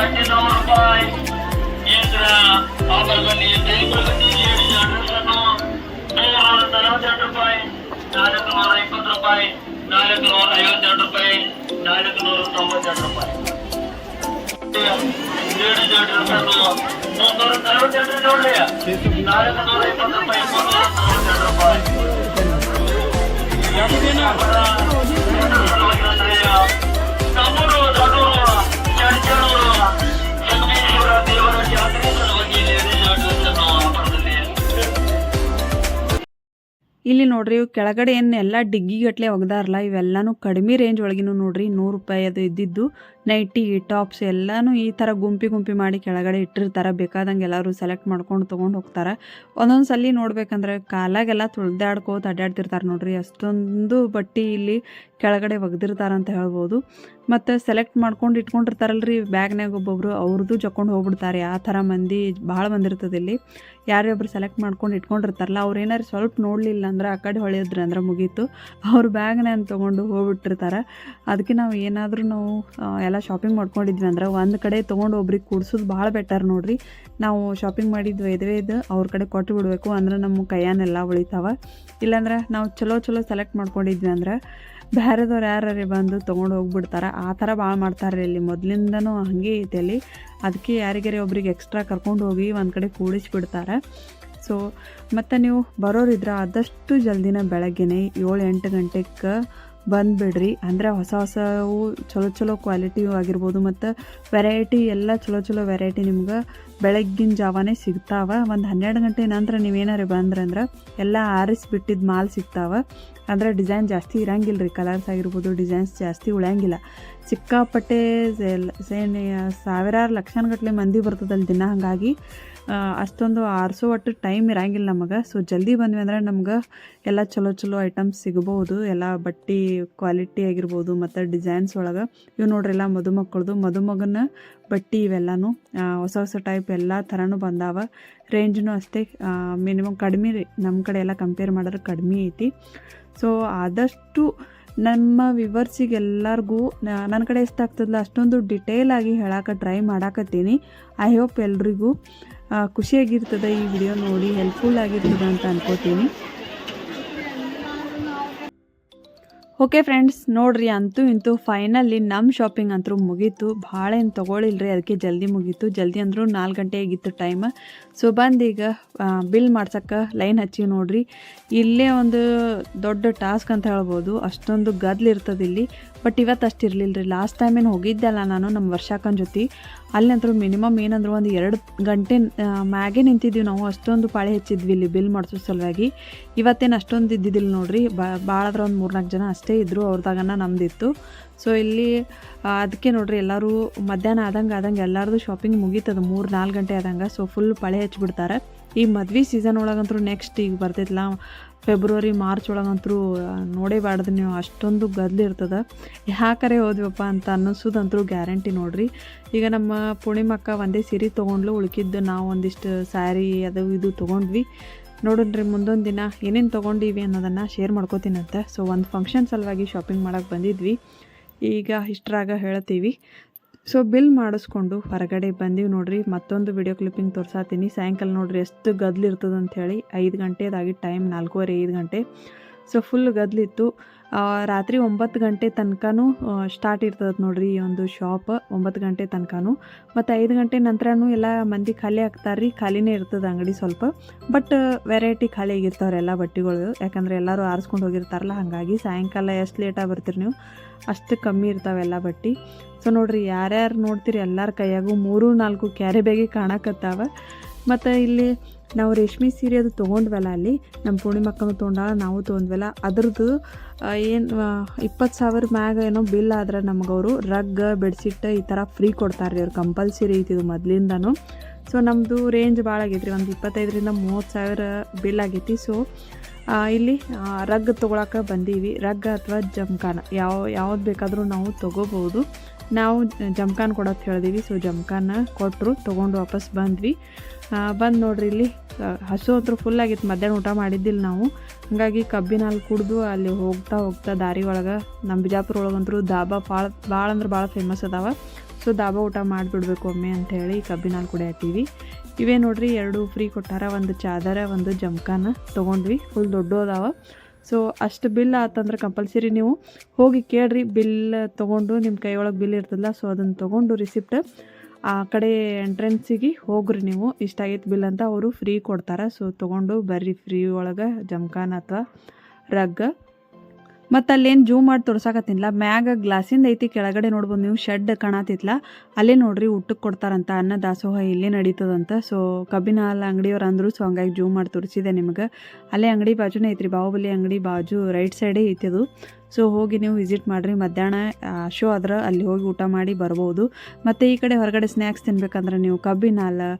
ரூபாய் என்ற அவர்கள் ನೂರ ನಲವತ್ತೆರಡು ರೂಪಾಯಿ ನಾಲ್ಕು ನೂರ ಇಪ್ಪತ್ತು ರೂಪಾಯಿ ನಾಲ್ಕು ನೂರ ಐವತ್ತೆರಡು ರೂಪಾಯಿ ನಾಲ್ಕು ನೂರ ತೊಂಬತ್ತೆರಡು ರೂಪಾಯಿ ಏಳು ಜೋಡಿ ಮುನ್ನೂರ ನಲವತ್ತೆರಡು ನೋಡಿ ನಾಲ್ಕು ನೂರ ಇಪ್ಪತ್ತು ರೂಪಾಯಿ ಮುನ್ನೂರ ನಲವತ್ತೆರಡು ರೂಪಾಯಿ ಇಲ್ಲಿ ನೋಡ್ರಿ, ಇವು ಕೆಳಗಡೆ ಏನು ಎಲ್ಲ ಡಿಗ್ಗಿಗಟ್ಟಲೆ ಒಗ್ದಾರಲ್ಲ ಇವೆಲ್ಲಾನು ಕಡಿಮೆ ರೇಂಜ್ ಒಳಗಿನೂ ನೋಡ್ರಿ, ನೂರು ರೂಪಾಯಿ ಅದು ಇದ್ದಿದ್ದು. ನೈಟಿ ಟಾಪ್ಸ್ ಎಲ್ಲನೂ ಈ ಥರ ಗುಂಪಿ ಗುಂಪಿ ಮಾಡಿ ಕೆಳಗಡೆ ಇಟ್ಟಿರ್ತಾರೆ, ಬೇಕಾದಂಗೆ ಎಲ್ಲರೂ ಸೆಲೆಕ್ಟ್ ಮಾಡ್ಕೊಂಡು ತೊಗೊಂಡು ಹೋಗ್ತಾರೆ. ಒಂದೊಂದು ಸಲ ನೋಡ್ಬೇಕಂದ್ರೆ ಕಾಲಾಗೆಲ್ಲ ತುಳ್ದಾಡ್ಕೋತ ಅಡ್ಡಾಡ್ತಿರ್ತಾರೆ ನೋಡ್ರಿ, ಅಷ್ಟೊಂದು ಬಟ್ಟೆ ಇಲ್ಲಿ ಕೆಳಗಡೆ ಒಗ್ದಿರ್ತಾರಂತ ಹೇಳ್ಬೋದು. ಮತ್ತು ಸೆಲೆಕ್ಟ್ ಮಾಡ್ಕೊಂಡು ಇಟ್ಕೊಂಡಿರ್ತಾರಲ್ಲ ರೀ ಬ್ಯಾಗ್ನಾಗ ಒಬ್ಬೊಬ್ರು ಅವ್ರದ್ದು ಜಕ್ಕೊಂಡು ಹೋಗ್ಬಿಡ್ತಾರೆ. ಆ ಥರ ಮಂದಿ ಭಾಳ ಬಂದಿರ್ತದೆ ಇಲ್ಲಿ. ಯಾರೇ ಒಬ್ರು ಸೆಲೆಕ್ಟ್ ಮಾಡ್ಕೊಂಡು ಇಟ್ಕೊಂಡಿರ್ತಾರಲ್ಲ, ಅವ್ರು ಏನಾರು ಸ್ವಲ್ಪ ನೋಡಲಿಲ್ಲ ಅಂದ್ರೆ ಆ ಕಡೆ ಹೊಳೆಯೋದ್ರೆ ಅಂದ್ರೆ ಮುಗೀತು. ಅವ್ರ ಬ್ಯಾಗ್ನ ತೊಗೊಂಡು ಹೋಗ್ಬಿಟ್ಟಿರ್ತಾರೆ. ಅದಕ್ಕೆ ನಾವು ಏನಾದರೂ ನಾವು ಎಲ್ಲ ಶಾಪಿಂಗ್ ಮಾಡ್ಕೊಂಡಿದ್ವಿ ಅಂದ್ರೆ ಒಂದು ಕಡೆ ತೊಗೊಂಡು ಒಬ್ರಿಗೆ ಕೂಡ್ಸೋದು ಭಾಳ ಬೆಟರ್ ನೋಡ್ರಿ. ನಾವು ಶಾಪಿಂಗ್ ಮಾಡಿದ್ವಿ ಎದುವೇ ಇದು ಅವ್ರ ಕಡೆ ಕೊಟ್ಟು ಬಿಡಬೇಕು ಅಂದ್ರೆ ನಮ್ಮ ಕೈಯನ್ನೆಲ್ಲ ಉಳಿತಾವ. ಇಲ್ಲಾಂದ್ರೆ ನಾವು ಚಲೋ ಚಲೋ ಸೆಲೆಕ್ಟ್ ಮಾಡ್ಕೊಂಡಿದ್ವಿ ಅಂದ್ರೆ ಬೇರೆದವ್ರು ಯಾರೇ ಬಂದು ತೊಗೊಂಡು ಹೋಗ್ಬಿಡ್ತಾರೆ? ಆ ಥರ ಭಾಳ ಮಾಡ್ತಾರೆ ಇಲ್ಲಿ. ಮೊದಲಿಂದನೂ ಹಾಗೆ ಐತೆ ಅಲ್ಲಿ ಅದಕ್ಕೆ ಯಾರಿಗೆರೆ ಒಬ್ರಿಗೆ ಎಕ್ಸ್ಟ್ರಾ ಕರ್ಕೊಂಡು ಹೋಗಿ ಒಂದು ಕಡೆ ಕೂಡಿಸ್ಬಿಡ್ತಾರೆ. ಸೊ ಮತ್ತು ನೀವು ಬರೋರಿದ್ರೆ ಆದಷ್ಟು ಜಲ್ದಿನ ಬೆಳಗ್ಗೆನೆ ಏಳು ಎಂಟು ಗಂಟೆಗೆ ಬಂದುಬಿಡ್ರಿ. ಅಂದರೆ ಹೊಸ ಹೊಸವು, ಚಲೋ ಚಲೋ ಕ್ವಾಲಿಟಿ ಆಗಿರ್ಬೋದು. ಮತ್ತು ವೆರೈಟಿ ಎಲ್ಲ ಚಲೋ ಚಲೋ ವೆರೈಟಿ ನಿಮ್ಗೆ ಬೆಳಗ್ಗಿನ ಜಾವನೇ ಸಿಗ್ತಾವೆ. ಒಂದು ಹನ್ನೆರಡು ಗಂಟೆ ನಂತರ ನೀವೇನಾರು ಬಂದ್ರಂದ್ರೆ ಎಲ್ಲ ಆರಿಸಿಬಿಟ್ಟಿದ್ದು ಮಾಲ್ ಸಿಗ್ತಾವ. ಅಂದರೆ ಡಿಸೈನ್ ಜಾಸ್ತಿ ಇರಂಗಿಲ್ಲ ರೀ ಕಲರ್ಸ್ ಆಗಿರ್ಬೋದು ಡಿಸೈನ್ಸ್ ಜಾಸ್ತಿ ಉಳಿಯಂಗಿಲ್ಲ. ಸಿಕ್ಕಾಪಟ್ಟೆ ಸಾವಿರಾರು ಲಕ್ಷಾನುಗಟ್ಟಲೆ ಮಂದಿ ಬರ್ತದಲ್ಲಿ ದಿನ ಹಾಗಾಗಿ. ಅಷ್ಟೊಂದು ಆರಿಸೋ ಒಟ್ಟು ಟೈಮ್ ಇರಂಗಿಲ್ಲ ನಮಗೆ. ಸೊ ಜಲ್ದಿ ಬಂದ್ವಿ ಅಂದ್ರೆ ನಮ್ಗೆ ಎಲ್ಲ ಚಲೋ ಚಲೋ ಐಟಮ್ಸ್ ಸಿಗ್ಬೋದು ಎಲ್ಲ ಬಟ್ಟೆ ಕ್ವಾಲಿಟಿ ಆಗಿರ್ಬೋದು ಮತ್ತು ಡಿಸೈನ್ಸ್ ಒಳಗೆ. ಇವು ನೋಡ್ರಿ ಎಲ್ಲ ಮದುಮಕ್ಕಳದು ಮದುಮಗನ ಬಟ್ಟೆ ಇವೆಲ್ಲನೂ. ಹೊಸ ಹೊಸ ಟೈಪ್ ಎಲ್ಲ ಥರನೂ ಬಂದಾವ. ರೇಂಜ್ನೂ ಅಷ್ಟೇ. ಮಿನಿಮಮ್ ಕಡಿಮೆ ನಮ್ಮ ಕಡೆ ಎಲ್ಲ ಕಂಪೇರ್ ಮಾಡಿದ್ರೆ ಕಡಿಮೆ ಐತಿ. ಸೊ ಆದಷ್ಟು ನಮ್ಮ ವಿವರ್ಸಿಗೆಲ್ಲರಿಗೂ ನನ್ನ ಕಡೆ ಎಷ್ಟಾಗ್ತದಲ್ಲ ಅಷ್ಟೊಂದು ಡಿಟೇಲ್ ಆಗಿ ಹೇಳಕ್ಕೆ ಟ್ರೈ ಮಾಡಾಕತ್ತೀನಿ. ಐ ಹೋಪ್ ಎಲ್ರಿಗೂ ಖುಷಿಯಾಗಿರ್ತದೆ ಈ ವಿಡಿಯೋ ನೋಡಿ ಹೆಲ್ಪ್ಫುಲ್ ಆಗಿರ್ತದೆ ಅಂತ ಅನ್ಕೋತೀನಿ. ಓಕೆ ಫ್ರೆಂಡ್ಸ್ ನೋಡ್ರಿ, ಅಂತೂ ಇಂತೂ ಫೈನಲಿ ನಮ್ಮ ಶಾಪಿಂಗ್ ಅಂತೂ ಮುಗೀತು. ಭಾಳ ಏನು ತೊಗೊಳಿಲ್ರಿ ಅದಕ್ಕೆ ಜಲ್ದಿ ಮುಗೀತು. ಜಲ್ದಿ ಅಂದರೂ ನಾಲ್ಕು ಗಂಟೆ ಆಗಿತ್ತು ಟೈಮ್ ಸೊ ಬಂದೀಗ ಬಿಲ್ ಮಾಡ್ಸೋಕ್ಕೆ ಲೈನ್ ಹಚ್ಚಿ ನೋಡ್ರಿ. ಇಲ್ಲೇ ಒಂದು ದೊಡ್ಡ ಟಾಸ್ಕ್ ಅಂತ ಹೇಳ್ಬೋದು. ಅಷ್ಟೊಂದು ಗದ್ಲಿರ್ತದೆ ಇಲ್ಲಿ. ಬಟ್ ಇವತ್ತು ಅಷ್ಟು ಇರಲಿಲ್ಲ ರೀ ಲಾಸ್ಟ್ ಟೈಮ್ ಏನು ಹೋಗಿದ್ದೆಲ್ಲ ನಾನು ನಮ್ಮ ವರ್ಷಾಕನ ಜೊತೆ. ಅಲ್ಲಂತರೂ ಮಿನಿಮಮ್ ಏನಂದ್ರೆ ಒಂದು ಎರಡು ಗಂಟೆ ಮ್ಯಾಗೆ ನಿಂತಿದ್ವಿ ನಾವು. ಅಷ್ಟೊಂದು ಪಾಳೆ ಹೆಚ್ಚಿದ್ವಿ ಇಲ್ಲಿ ಬಿಲ್ ಮಾಡಿಸೋ ಸಲುವಾಗಿ. ಇವತ್ತೇನು ಅಷ್ಟೊಂದು ಇದ್ದಿದ್ದಿಲ್ಲ ನೋಡ್ರಿ. ಭಾಳ ಅಂದ್ರೆ ಒಂದು ಮೂರ್ನಾಲ್ಕು ಜನ ಅಷ್ಟೇ ಇದ್ದರು ಅವ್ರದಾಗನ ನಮ್ದಿತ್ತು. ಸೊ ಇಲ್ಲಿ ಅದಕ್ಕೆ ನೋಡ್ರಿ ಎಲ್ಲರೂ ಮಧ್ಯಾಹ್ನ ಆದಂಗೆ ಆದಂಗೆ ಎಲ್ಲರದು ಶಾಪಿಂಗ್ ಮುಗೀತದ. ಮೂರು, ನಾಲ್ಕು ಗಂಟೆ ಆದಂಗೆ. ಸೊ ಫುಲ್ ಪಳೆ ಹಚ್ಚಿಬಿಡ್ತಾರೆ ಈ ಮದ್ವೆ ಸೀಸನ್ ಒಳಗಂತೂ ನೆಕ್ಸ್ಟ್ ಈಗ ಬರ್ತೈತಲ್ಲ ಫೆಬ್ರವರಿ ಮಾರ್ಚ್ ಒಳಗಂತೂ ನೋಡೇಬಾರ್ದು ನೀವು. ಅಷ್ಟೊಂದು ಗದ್ಲು ಇರ್ತದೆ. ಯಾಕರೆ ಹೋದ್ವಪ್ಪ ಅಂತ ಅನ್ನಿಸೋದಂತೂ ಗ್ಯಾರಂಟಿ ನೋಡ್ರಿ. ಈಗ ನಮ್ಮ ಪೂರ್ಣಿಮಕ್ಕ ಒಂದೇ ಸೀರೆ ತೊಗೊಂಡ್ಲು, ಉಳ್ಕಿದ್ದು ನಾವು ಒಂದಿಷ್ಟು ಸ್ಯಾರಿ ಅದು ಇದು ತೊಗೊಂಡ್ವಿ. ನೋಡೋಣ್ರಿ ಮುಂದೊಂದು ದಿನ ಏನೇನು ತೊಗೊಂಡಿವಿ ಅನ್ನೋದನ್ನು ಶೇರ್ ಮಾಡ್ಕೋತೀನಂತೆ. ಸೊ ಒಂದು ಫಂಕ್ಷನ್ ಸಲುವಾಗಿ ಶಾಪಿಂಗ್ ಮಾಡೋಕ್ಕೆ ಬಂದಿದ್ವಿ. ಈಗ ಇಷ್ಟರಾಗ ಹೇಳ್ತೀವಿ. ಸೊ ಬಿಲ್ ಮಾಡಿಸ್ಕೊಂಡು ಹೊರಗಡೆ ಬಂದೀವಿ ನೋಡ್ರಿ, ಮತ್ತೊಂದು ವಿಡಿಯೋ ಕ್ಲಿಪ್ಪಿಂಗ್ ತೋರಿಸಾತೀನಿ. ಸಾಯಂಕಾಲ ನೋಡ್ರಿ, ಎಷ್ಟು ಗದ್ಲು ಇರ್ತದೆ ಹೇಳಿ ಐದು ಗಂಟೆದಾಗಿ ಟೈಮ್ ನಾಲ್ಕೂವರೆ, ಐದು ಗಂಟೆ. ಸೊ ಫುಲ್ ಗದ್ಲಿತ್ತು ರಾತ್ರಿ ಒಂಬತ್ತು ಗಂಟೆ ತನಕನೂ ಸ್ಟಾರ್ಟ್ ಇರ್ತದೆ ನೋಡ್ರಿ ಈ ಒಂದು ಶಾಪ್ ಒಂಬತ್ತು ಗಂಟೆ ತನಕನೂ. ಮತ್ತು ಐದು ಗಂಟೆ ನಂತರನೂ ಎಲ್ಲ ಮಂದಿ ಖಾಲಿ ಆಗ್ತಾರೆ ರೀ ಖಾಲಿನೇ ಇರ್ತದೆ ಅಂಗಡಿ ಸ್ವಲ್ಪ. ಬಟ್ ವೆರೈಟಿ ಖಾಲಿ ಆಗಿರ್ತಾವ್ರೆ ಎಲ್ಲ ಬಟ್ಟೆಗಳು ಯಾಕಂದರೆ ಎಲ್ಲರೂ ಆರಿಸ್ಕೊಂಡು ಹೋಗಿರ್ತಾರಲ್ಲ, ಹಾಗಾಗಿ ಸಾಯಂಕಾಲ ಎಷ್ಟು ಲೇಟಾಗಿ ಬರ್ತೀರಿ ನೀವು? ಅಷ್ಟು ಕಮ್ಮಿ ಇರ್ತಾವೆ ಎಲ್ಲ ಬಟ್ಟೆ. ಸೊ ನೋಡ್ರಿ, ಯಾರ್ಯಾರು ನೋಡ್ತೀರಿ ಎಲ್ಲರ ಕೈಯಾಗೂ ಮೂರು, ನಾಲ್ಕು ಕ್ಯಾರಿ ಬ್ಯಾಗಿ ಕಾಣಕತ್ತಾವ. ಮತ್ತು ಇಲ್ಲಿ ನಾವು ರೇಷ್ಮೆ ಸೀರೆ ಅದು ತೊಗೊಂಡ್ವಲ್ಲ ಅಲ್ಲಿ, ನಮ್ಮ ಪೂರ್ಣಿಮಕ್ಕನ ತೊಗೊಂಡಾಳ, ನಾವು ತೊಗೊಂಡ್ವಲ್ಲ. ಅದ್ರದ್ದು ಏನು ಇಪ್ಪತ್ತು ಸಾವಿರ ಮ್ಯಾಗ ಏನೋ ಬಿಲ್ ಆದ್ರೆ ನಮಗವರು ರಗ್ ಬೆಡ್ಶೀಟ್ ಈ ಥರ ಫ್ರೀ ಕೊಡ್ತಾರೆ ರೀ ಅವ್ರು, ಕಂಪಲ್ಸರಿ ಐತಿ ಇದು ಮೊದಲಿಂದನೂ. ಸೊ ನಮ್ಮದು ರೇಂಜ್ ಭಾಳ ಆಗೈತಿ ರೀ ಒಂದು ಇಪ್ಪತ್ತೈದರಿಂದ ಮೂವತ್ತು ಸಾವಿರ ಬಿಲ್ ಆಗೈತಿ. ಸೊ ಇಲ್ಲಿ ರಗ್ ತೊಗೊಳಕ್ಕೆ ಬಂದೀವಿ. ರಗ್ ಅಥವಾ ಜಮ್ಖಾನ ಯಾವ, ಯಾವ್ದು ಬೇಕಾದರೂ ನಾವು ತೊಗೋಬೋದು. ನಾವು ಜಮ್ಖಾನ್ ಕೊಡೋದು ಹೇಳಿದೀವಿ. ಸೊ ಜಮ್ಖಾನ ಕೊಟ್ಟರು ತೊಗೊಂಡು ವಾಪಸ್ ಬಂದ್ವಿ. ಬಂದು ನೋಡ್ರಿ ಇಲ್ಲಿ ಹಸು ಅಂತೂ ಫುಲ್ ಆಗಿತ್ತು. ಮಧ್ಯಾಹ್ನ ಊಟ ಮಾಡಿದ್ದಿಲ್ಲ ನಾವು. ಹಾಗಾಗಿ ಕಬ್ಬಿನ ಹಾಲು ಕುಡಿದು ಅಲ್ಲಿ ಹೋಗ್ತಾ ಹೋಗ್ತಾ ದಾರಿ ಒಳಗೆ ನಮ್ಮ ಬಿಜಾಪುರ ಒಳಗಂತೂ ದಾಬಾ ಭಾಳ ಭಾಳ ಅಂದ್ರೆ ಭಾಳ ಫೇಮಸ್ ಅದಾವ. ಸೊ ದಾಬಾ ಊಟ ಮಾಡಿಬಿಡ್ಬೇಕು ಒಮ್ಮೆ ಅಂತ ಹೇಳಿ ಕಬ್ಬಿನ ಹಾಲು ಕುಡಿಯತ್ತೀವಿ ಇವೇ ನೋಡ್ರಿ ಎರಡು ಫ್ರೀ ಕೊಟ್ಟಾರ, ಒಂದು ಚಾದರ, ಒಂದು ಜಮ್ಖಾನ ತೊಗೊಂಡ್ವಿ. ಫುಲ್ ದೊಡ್ಡೋದಾವ. ಸೊ ಅಷ್ಟು ಬಿಲ್ ಆತಂದ್ರೆ ಕಂಪಲ್ಸರಿ ನೀವು ಹೋಗಿ ಕೇಳ್ರಿ ಬಿಲ್ ತೊಗೊಂಡು ನಿಮ್ಮ ಕೈಯೊಳಗೆ ಬಿಲ್ ಇರ್ತದಲ್ಲ ಸೊ ಅದನ್ನು ತೊಗೊಂಡು ರಿಸಿಪ್ಟ್ ಆ ಕಡೆ ಎಂಟ್ರೆನ್ಸಿಗೆ ಹೋಗ್ರಿ ನೀವು. ಇಷ್ಟ ಇಷ್ಟಾಗೈತೆ ಬಿಲ್ ಅಂತ ಅವರು ಫ್ರೀ ಕೊಡ್ತಾರೆ. ಸೊ ತೊಗೊಂಡು ಬರ್ರಿ ಫ್ರೀ ಒಳಗೆ ಜಮ್ಖಾನ್ ಅಥವಾ ರಗ್ ಮತ್ತು ಅಲ್ಲೇನು ಜೂಮ್ ಮಾಡಿ ತೋರ್ಸಾಕತ್ತಿಲ್ಲ ಮ್ಯಾಗ ಗ್ಲಾಸಿಂದ ಐತಿ, ಕೆಳಗಡೆ ನೋಡ್ಬೋದು ನೀವು ಶೆಡ್ ಕಾಣತಿತ್ಲ. ಅಲ್ಲೇ ನೋಡ್ರಿ ಊಟಕ್ಕೆ ಕೊಡ್ತಾರಂತ, ಅನ್ನ ದಾಸೋಹ ಇಲ್ಲೇ ನಡೀತದಂತ. ಸೊ ಕಬ್ಬಿನ ಹಾಲು ಅಂಗಡಿಯವ್ರು ಅಂದರು ಸೊ, ಹಂಗಾಗಿ ಜೂಮ್ ಮಾಡಿ ತೋರಿಸಿದೆ ನಿಮಗೆ. ಅಲ್ಲೇ ಅಂಗಡಿ ಬಾಜುನೇ ಐತ್ರಿ, ಬಾಹುಬಲಿ ಅಂಗಡಿ ಬಾಜು ರೈಟ್ ಸೈಡೇ ಐತಿ ಅದು. ಸೊ ಹೋಗಿ ನೀವು ವಿಸಿಟ್ ಮಾಡಿರಿ, ಮಧ್ಯಾಹ್ನ ಶೋ ಆದ್ರೆ ಅಲ್ಲಿ ಹೋಗಿ ಊಟ ಮಾಡಿ ಬರ್ಬೋದು. ಮತ್ತು ಈ ಕಡೆ ಹೊರಗಡೆ ಸ್ನ್ಯಾಕ್ಸ್ ತಿನ್ಬೇಕಂದ್ರೆ ನೀವು ಕಬ್ಬಿನ ಹಾಲು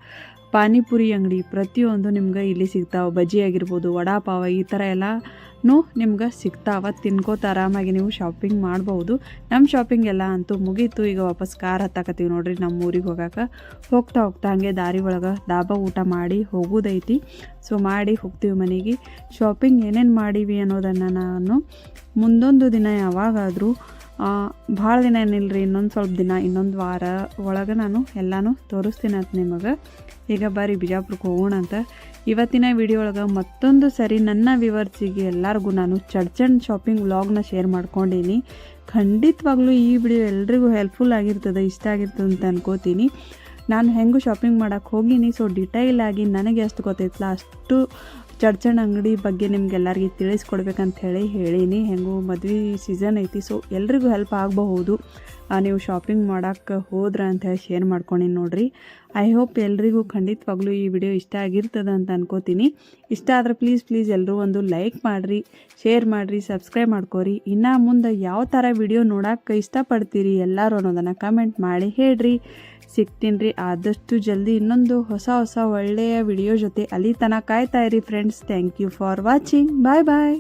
ಪಾನಿಪುರಿ ಅಂಗಡಿ ಪ್ರತಿಯೊಂದು ನಿಮ್ಗೆ ಇಲ್ಲಿ ಸಿಗ್ತಾವೆ. ಬಜ್ಜಿ ಆಗಿರ್ಬೋದು, ವಡಾಪಾವ, ಈ ಥರ ಎಲ್ಲನೂ ನಿಮ್ಗೆ ಸಿಗ್ತಾವ. ತಿನ್ಕೋತ ಆರಾಮಾಗಿ ನೀವು ಶಾಪಿಂಗ್ ಮಾಡ್ಬೋದು. ನಮ್ಮ ಶಾಪಿಂಗ್ ಎಲ್ಲ ಅಂತೂ ಮುಗೀತು. ಈಗ ವಾಪಸ್ ಕಾರ್ ಹತ್ತಾಕತ್ತೀವಿ ನೋಡ್ರಿ. ನಮ್ಮ ಊರಿಗೆ ಹೋಗಾಕ ಹೋಗ್ತಾ ಹೋಗ್ತಾ ಹಂಗೆ ದಾರಿ ಒಳಗೆ ಡಾಬಾ ಊಟ ಮಾಡಿ ಹೋಗೋದೈತಿ. ಸೊ ಮಾಡಿ ಹೋಗ್ತೀವಿ ಮನೆಗೆ. ಶಾಪಿಂಗ್ ಏನೇನು ಮಾಡೀವಿ ಅನ್ನೋದನ್ನು ನಾನು ಮುಂದೊಂದು ದಿನ ಯಾವಾಗಾದರೂ ಭಾಳ ದಿನ ಏನಿಲ್ಲ ರೀ ಇನ್ನೊಂದು ಸ್ವಲ್ಪ ದಿನ, ಇನ್ನೊಂದು ವಾರ ಒಳಗೆ ನಾನು ಎಲ್ಲನೂ ತೋರಿಸ್ತೀನಿ ಅಂತ ನಿಮಗೆ. ಈಗ ಬಾರಿ ಬಿಜಾಪುರಕ್ಕೆ ಹೋಗೋಣ ಅಂತ. ಇವತ್ತಿನ ವಿಡಿಯೋ ಒಳಗೆ ಮತ್ತೊಂದು ಸರಿ ನನ್ನ ವಿವರ್ಸಿಗೆ ಎಲ್ಲರಿಗೂ ನಾನು ಚಡ್ಚಂಡ್ ಶಾಪಿಂಗ್ ವ್ಲಾಗ್ನ ಶೇರ್ ಮಾಡ್ಕೊಂಡೀನಿ. ಖಂಡಿತವಾಗ್ಲೂ ಈ ವಿಡಿಯೋ ಎಲ್ರಿಗೂ ಹೆಲ್ಪ್ಫುಲ್ ಆಗಿರ್ತದೆ, ಇಷ್ಟ ಆಗಿರ್ತದೆ ಅಂತ ಅನ್ಕೋತೀನಿ. ನಾನು ಹೆಂಗೂ ಶಾಪಿಂಗ್ ಮಾಡೋಕ್ಕೆ ಹೋಗೀನಿ ಸೊ ಡಿಟೈಲ್ ಆಗಿ ನನಗೆ ಎಷ್ಟು ಗೊತ್ತೈತಲ್ಲ, ಅಷ್ಟು ಚಡ್ಚಣ್ ಅಂಗಡಿ ಬಗ್ಗೆ ನಿಮ್ಗೆಲ್ಲರಿಗೆ ತಿಳಿಸ್ಕೊಡ್ಬೇಕಂತ ಹೇಳಿ ಹೇಳೀನಿ. ಹೆಂಗೂ ಮದ್ವೆ ಸೀಸನ್ ಐತಿ ಸೊ ಎಲ್ರಿಗೂ ಹೆಲ್ಪ್ ಆಗಬಹುದು. ನೀವು ಶಾಪಿಂಗ್ ಮಾಡೋಕ್ಕೆ ಹೋದ್ರ ಅಂತ ಹೇಳಿ ಶೇರ್ ಮಾಡ್ಕೊಂಡಿನಿ ನೋಡ್ರಿ. ಐ ಹೋಪ್ ಎಲ್ರಿಗೂ ಖಂಡಿತವಾಗ್ಲೂ ಈ ವಿಡಿಯೋ ಇಷ್ಟ ಆಗಿರ್ತದೆ ಅಂತ ಅನ್ಕೋತೀನಿ. ಇಷ್ಟ ಆದರೆ ಪ್ಲೀಸ್ ಪ್ಲೀಸ್ ಎಲ್ಲರೂ ಒಂದು ಲೈಕ್ ಮಾಡಿರಿ ಶೇರ್ ಮಾಡಿರಿ ಸಬ್ಸ್ಕ್ರೈಬ್ ಮಾಡ್ಕೋರಿ. ಇನ್ನು ಮುಂದೆ ಯಾವ ಥರ ವಿಡಿಯೋ ನೋಡೋಕ್ಕೆ ಇಷ್ಟಪಡ್ತೀರಿ ಎಲ್ಲರೂ ಅನ್ನೋದನ್ನು ಕಮೆಂಟ್ ಮಾಡಿ ಹೇಳ್ರಿ. ಸಿಗ್ತೀನಿ ರೀ ಆದಷ್ಟು ಜಲ್ದಿ ಇನ್ನೊಂದು ಹೊಸ ಹೊಸ ಒಳ್ಳೆಯ ವಿಡಿಯೋ ಜೊತೆ ಅಲ್ಲಿ ತನಕ ಕಾಯ್ತಾ ಇರಿ friends thank you for watching bye bye